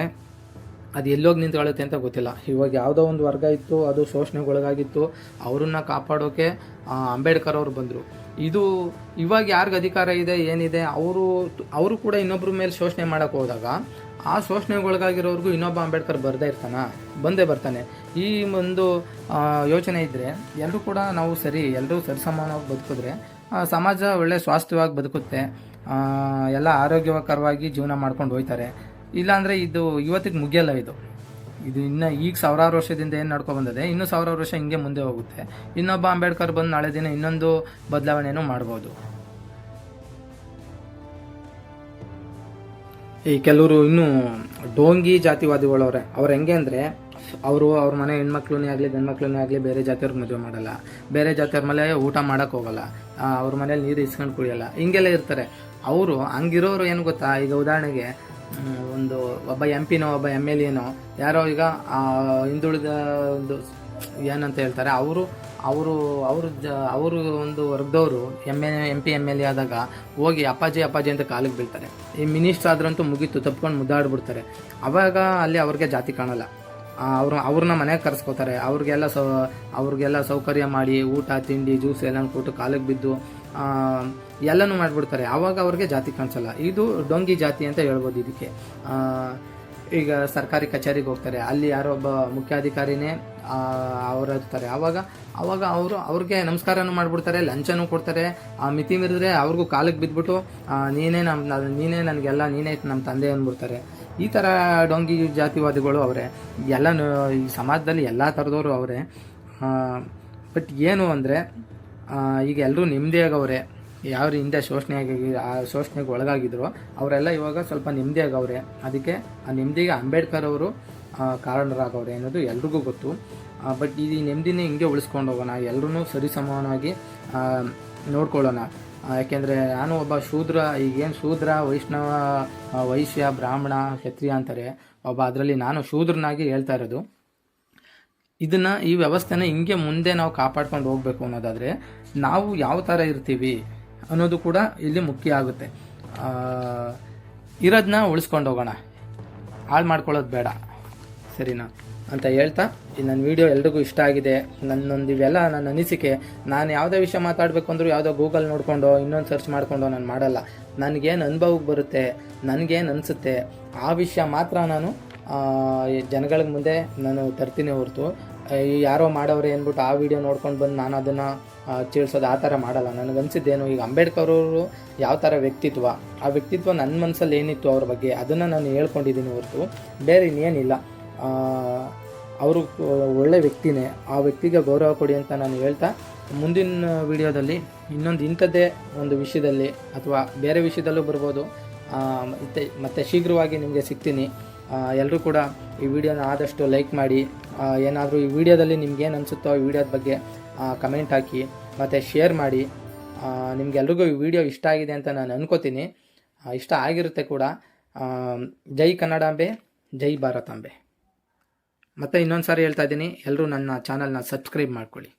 ಅದು ಎಲ್ಲೋಗಿ ನಿಂತ್ಕೊಳ್ಳುತ್ತೆ ಅಂತ ಗೊತ್ತಿಲ್ಲ. ಇವಾಗ ಯಾವುದೋ ಒಂದು ವರ್ಗ ಇತ್ತು, ಅದು ಶೋಷಣೆಗೊಳಗಾಗಿತ್ತು, ಅವರನ್ನ ಕಾಪಾಡೋಕೆ ಅಂಬೇಡ್ಕರ್ ಅವರು ಬಂದರು. ಇದು ಇವಾಗ ಯಾರಿಗೆ ಅಧಿಕಾರ ಇದೆ, ಏನಿದೆ, ಅವರು ಅವರು ಕೂಡ ಇನ್ನೊಬ್ಬರ ಮೇಲೆ ಶೋಷಣೆ ಮಾಡಕ್ಕೆ ಹೋದಾಗ ಆ ಶೋಷಣೆಗೊಳಗಾಗಿರೋರ್ಗೂ ಇನ್ನೊಬ್ಬ ಅಂಬೇಡ್ಕರ್ ಬರದೇ ಇರ್ತಾನ, ಬಂದೇ ಬರ್ತಾನೆ. ಈ ಒಂದು ಯೋಚನೆ ಇದ್ದರೆ ಎಲ್ಲರೂ ಕೂಡ ನಾವು ಸರಿ ಎಲ್ಲರೂ ಸರಿಸಮಾನವಾಗಿ ಬದುಕಿದ್ರೆ ಸಮಾಜ ಒಳ್ಳೆ ಸ್ವಾಸ್ಥ್ಯವಾಗಿ ಬದುಕುತ್ತೆ ಎಲ್ಲ ಆರೋಗ್ಯಕರವಾಗಿ ಜೀವನ ಮಾಡ್ಕೊಂಡು ಹೋಗ್ತಾರೆ ಇಲ್ಲಾಂದರೆ ಇದು ಇವತ್ತಿಗೆ ಮುಗಿಯಲ್ಲ ಇದು. ಇದು ಇನ್ನು ಈಗ ಸಾವಿರಾರು ವರ್ಷದಿಂದ ಏನು ನಡ್ಕೊ ಬಂದಿದೆ, ಇನ್ನು ಸಾವಿರಾರು ವರ್ಷ ಹಿಂಗೆ ಮುಂದೆ ಹೋಗುತ್ತೆ. ಇನ್ನೊಬ್ಬ ಅಂಬೇಡ್ಕರ್ ಬಂದು ನಾಳೆ ದಿನ ಇನ್ನೊಂದು ಬದಲಾವಣೆಯನ್ನು ಮಾಡ್ಬೋದು. ಈ ಕೆಲವರು ಇನ್ನೂ ಡೋಂಗಿ ಜಾತಿವಾದಿಗಳವ್ರೆ. ಅವ್ರು ಹೆಂಗೆ ಅಂದರೆ, ಅವರು ಅವ್ರ ಮನೆ ಹೆಣ್ಮಕ್ಳನ್ನೇ ಆಗಲಿ ಗಂಡ್ಮಕ್ಳನ್ನೇ ಆಗಲಿ ಬೇರೆ ಜಾತಿಯವ್ರಿಗೆ ಮದುವೆ ಮಾಡಲ್ಲ. ಬೇರೆ ಜಾತಿಯವ್ರ ಮೇಲೆ ಊಟ ಮಾಡೋಕೆ ಹೋಗಲ್ಲ. ಅವ್ರ ಮನೇಲಿ ನೀರು ಇಸ್ಕೊಂಡು ಕುಡಿಯಲ್ಲ ಹಿಂಗೆಲ್ಲ ಇರ್ತಾರೆ. ಅವರು ಹಂಗಿರೋರು ಏನು ಗೊತ್ತಾ? ಈಗ ಉದಾಹರಣೆಗೆ ಒಂದು ಒಬ್ಬ ಎಂ ಪಿನೋ ಒಬ್ಬ ಎಂ ಎಲ್ ಎನೋ ಯಾರೋ ಈಗ ಹಿಂದುಳಿದ ಒಂದು ಏನಂತ ಹೇಳ್ತಾರೆ, ಅವರು ಅವರು ಅವರು ಜ, ಅವರು ಒಂದು ವರ್ಗದವರು M L M P M L A ಆದಾಗ ಹೋಗಿ ಅಪ್ಪಾಜಿ ಅಪ್ಪಾಜಿ ಅಂತ ಕಾಲಿಗೆ ಬೀಳ್ತಾರೆ. ಈ ಮಿನಿಸ್ಟರ್ ಆದ್ರಂತೂ ಮುಗೀತು, ತಪ್ಕೊಂಡು ಮುದ್ದಾಡ್ಬಿಡ್ತಾರೆ. ಅವಾಗ ಅಲ್ಲಿ ಅವ್ರಿಗೆ ಜಾತಿ ಕಾಣಲ್ಲ. ಅವರು, ಅವ್ರನ್ನ ಮನೆಗೆ ಕರೆಸ್ಕೋತಾರೆ. ಅವ್ರಿಗೆಲ್ಲ ಸೌ, ಅವ್ರಿಗೆಲ್ಲ ಸೌಕರ್ಯ ಮಾಡಿ ಊಟ, ತಿಂಡಿ, ಜ್ಯೂಸ್ ಎಲ್ಲ ಕೊಟ್ಟು ಕಾಲಿಗೆ ಬಿದ್ದು ಎಲ್ಲನೂ ಮಾಡಿಬಿಡ್ತಾರೆ. ಆವಾಗ ಅವ್ರಿಗೆ ಜಾತಿ ಕಾಣಿಸಲ್ಲ ಇದು ಡೊಂಗಿ ಜಾತಿ ಅಂತ ಹೇಳ್ಬೋದು ಇದಕ್ಕೆ. ಈಗ ಸರ್ಕಾರಿ ಕಚೇರಿಗೆ ಹೋಗ್ತಾರೆ. ಅಲ್ಲಿ ಯಾರೋ ಒಬ್ಬ ಮುಖ್ಯಾಧಿಕಾರಿನೇ ಅವರು ಇರ್ತಾರೆ ಆವಾಗ ಅವಾಗ ಅವರು ಅವ್ರಿಗೆ ನಮಸ್ಕಾರನೂ ಮಾಡಿಬಿಡ್ತಾರೆ, ಲಂಚನೂ ಕೊಡ್ತಾರೆ. ಆ, ಮಿತಿ ಮೀರಿದ್ರೆ ಅವ್ರಿಗೂ ಕಾಲಕ್ಕೆ ಬಿದ್ದುಬಿಟ್ಟು ನೀನೇ ನಮ್ಮ ನೀನೇ ನನಗೆಲ್ಲ, ನೀನೇ ನಮ್ಮ ತಂದೆ ಅಂದ್ಬಿಡ್ತಾರೆ ಈ ಥರ ಡೊಂಗಿ ಜಾತಿವಾದಿಗಳು ಅವರೇ. ಎಲ್ಲ ಈ ಸಮಾಜದಲ್ಲಿ ಎಲ್ಲ ಥರದವರು ಅವರೇ. ಬಟ್ ಏನು ಅಂದರೆ ಈಗ ಎಲ್ಲರೂ ನೆಮ್ಮದಿಯಾಗವ್ರೆ. ಯಾರು ಹಿಂದೆ ಆಗಿ ಆ ಶೋಷಣೆಗೆ ಒಳಗಾಗಿದ್ರು ಅವರೆಲ್ಲ ಇವಾಗ ಸ್ವಲ್ಪ ನೆಮ್ಮದಿಯಾಗವ್ರೆ. ಅದಕ್ಕೆ ಆ ನೆಮ್ಮದಿಗೆ ಅಂಬೇಡ್ಕರ್ ಅವರು ಕಾರಣರಾಗವ್ರೆ ಅನ್ನೋದು ಎಲ್ರಿಗೂ ಗೊತ್ತು. ಬಟ್ ಈ ನೆಮ್ಮದಿನೇ ಹಿಂಗೆ ಉಳಿಸ್ಕೊಂಡು ಹೋಗೋಣ ಎಲ್ಲರೂ ಸರಿ ಸಮಾನವಾಗಿ ಆ, ನೋಡ್ಕೊಳ್ಳೋಣ. ಯಾಕೆಂದರೆ ನಾನು ಒಬ್ಬ ಶೂದ್ರ ಈಗೇನು ಶೂದ್ರ ವೈಷ್ಣವ ವೈಶ್ಯ ಬ್ರಾಹ್ಮಣ ಕ್ಷತ್ರಿಯ ಅಂತಾರೆ ಒಬ್ಬ ಅದರಲ್ಲಿ ನಾನು ಶೂದ್ರನಾಗಿ ಹೇಳ್ತಾ ಇರೋದು. ಇದನ್ನ ಈ ವ್ಯವಸ್ಥೆನ ಹಿಂಗೆ ಮುಂದೆ ನಾವು ಕಾಪಾಡ್ಕೊಂಡು ಹೋಗಬೇಕು ಅನ್ನೋದಾದರೆ ನಾವು ಯಾವ ಥರ ಇರ್ತೀವಿ ಅನ್ನೋದು ಕೂಡ ಇಲ್ಲಿ ಮುಖ್ಯ ಆಗುತ್ತೆ. ಇರೋದನ್ನ ಉಳಿಸ್ಕೊಂಡು ಹೋಗೋಣ. ಹಾಳು ಮಾಡ್ಕೊಳ್ಳೋದು ಬೇಡ. ಸರಿನಾ? ಅಂತ ಹೇಳ್ತಾ, ಈ ನನ್ನ ವಿಡಿಯೋ ಎಲ್ರಿಗೂ ಇಷ್ಟ ಆಗಿದೆ. ನನ್ನೊಂದು ಇವೆಲ್ಲ ನನ್ನ ಅನಿಸಿಕೆ. ನಾನು ಯಾವುದೇ ವಿಷಯ ಮಾತಾಡಬೇಕು ಅಂದರೂ ಯಾವುದೋ ಗೂಗಲ್ ನೋಡಿಕೊಂಡು, ಇನ್ನೊಂದು ಸರ್ಚ್ ಮಾಡಿಕೊಂಡು ನಾನು ಮಾಡಲ್ಲ. ನನಗೇನು ಅನುಭವಕ್ಕೆ ಬರುತ್ತೆ, ನನಗೇನು ಅನಿಸುತ್ತೆ, ಆ ವಿಷಯ ಮಾತ್ರ ನಾನು ಜನಗಳ ಮುಂದೆ ನಾನು ತರ್ತೀನಿ ಹೊರತು. ಯಾರೋ ಮಾಡೋರು ಅಂದ್ಬಿಟ್ಟು ಆ ವಿಡಿಯೋ ನೋಡ್ಕೊಂಡು ಬಂದು ನಾನು ಅದನ್ನು ಚೀಳ್ಸೋದು ಆ ಥರ ಮಾಡಲ್ಲ. ನನಗನ್ಸಿದ್ದೇನು, ಈಗ ಅಂಬೇಡ್ಕರ್ ಅವರು ಯಾವ ಥರ ವ್ಯಕ್ತಿತ್ವ, ಆ ವ್ಯಕ್ತಿತ್ವ ನನ್ನ ಮನಸ್ಸಲ್ಲಿ ಏನಿತ್ತು ಅವ್ರ ಬಗ್ಗೆ, ಅದನ್ನು ನಾನು ಹೇಳ್ಕೊಂಡಿದ್ದೀನಿ ಹೊರತು. ಬೇರೆ ಇನ್ನೇನಿಲ್ಲ. ಅವರು ಒಳ್ಳೆ ವ್ಯಕ್ತಿನೇ, ಆ ವ್ಯಕ್ತಿಗೆ ಗೌರವ ಕೊಡಿ ಅಂತ ನಾನು ಹೇಳ್ತಾ, ಮುಂದಿನ ವಿಡಿಯೋದಲ್ಲಿ ಇನ್ನೊಂದು ಇಂಥದ್ದೇ ಒಂದು ವಿಷಯದಲ್ಲಿ, ಅಥವಾ ಬೇರೆ ವಿಷಯದಲ್ಲೂ ಬರ್ಬೋದು. ಮತ್ತೆ ಶೀಘ್ರವಾಗಿ ನಿಮಗೆ ಸಿಗ್ತೀನಿ. ಎಲ್ಲರೂ ಕೂಡ ಈ ವಿಡಿಯೋನ ಆದಷ್ಟು ಲೈಕ್ ಮಾಡಿ ಏನಾದರೂ ಈ ವಿಡಿಯೋದಲ್ಲಿ ನಿಮ್ಗೇನು ಅನಿಸುತ್ತೋ ಈ ವಿಡಿಯೋದ ಬಗ್ಗೆ ಕಮೆಂಟ್ ಹಾಕಿ, ಮತ್ತು ಶೇರ್ ಮಾಡಿ. ನಿಮಗೆಲ್ರಿಗೂ ಈ ವಿಡಿಯೋ ಇಷ್ಟ ಆಗಿದೆ ಅಂತ ನಾನು ಅನ್ಕೋತೀನಿ. ಇಷ್ಟ ಆಗಿರುತ್ತೆ ಕೂಡ. ಜೈ ಕನ್ನಡಾಂಬೆ ಜೈ ಭಾರತಾಂಬೆ ಮತ್ತು ಇನ್ನೊಂದು ಸಾರಿ ಹೇಳ್ತಾ ಇದ್ದೀನಿ ಎಲ್ಲರೂ ನನ್ನ ಚಾನಲ್ನ ಸಬ್ಸ್ಕ್ರೈಬ್ ಮಾಡ್ಕೊಳ್ಳಿ.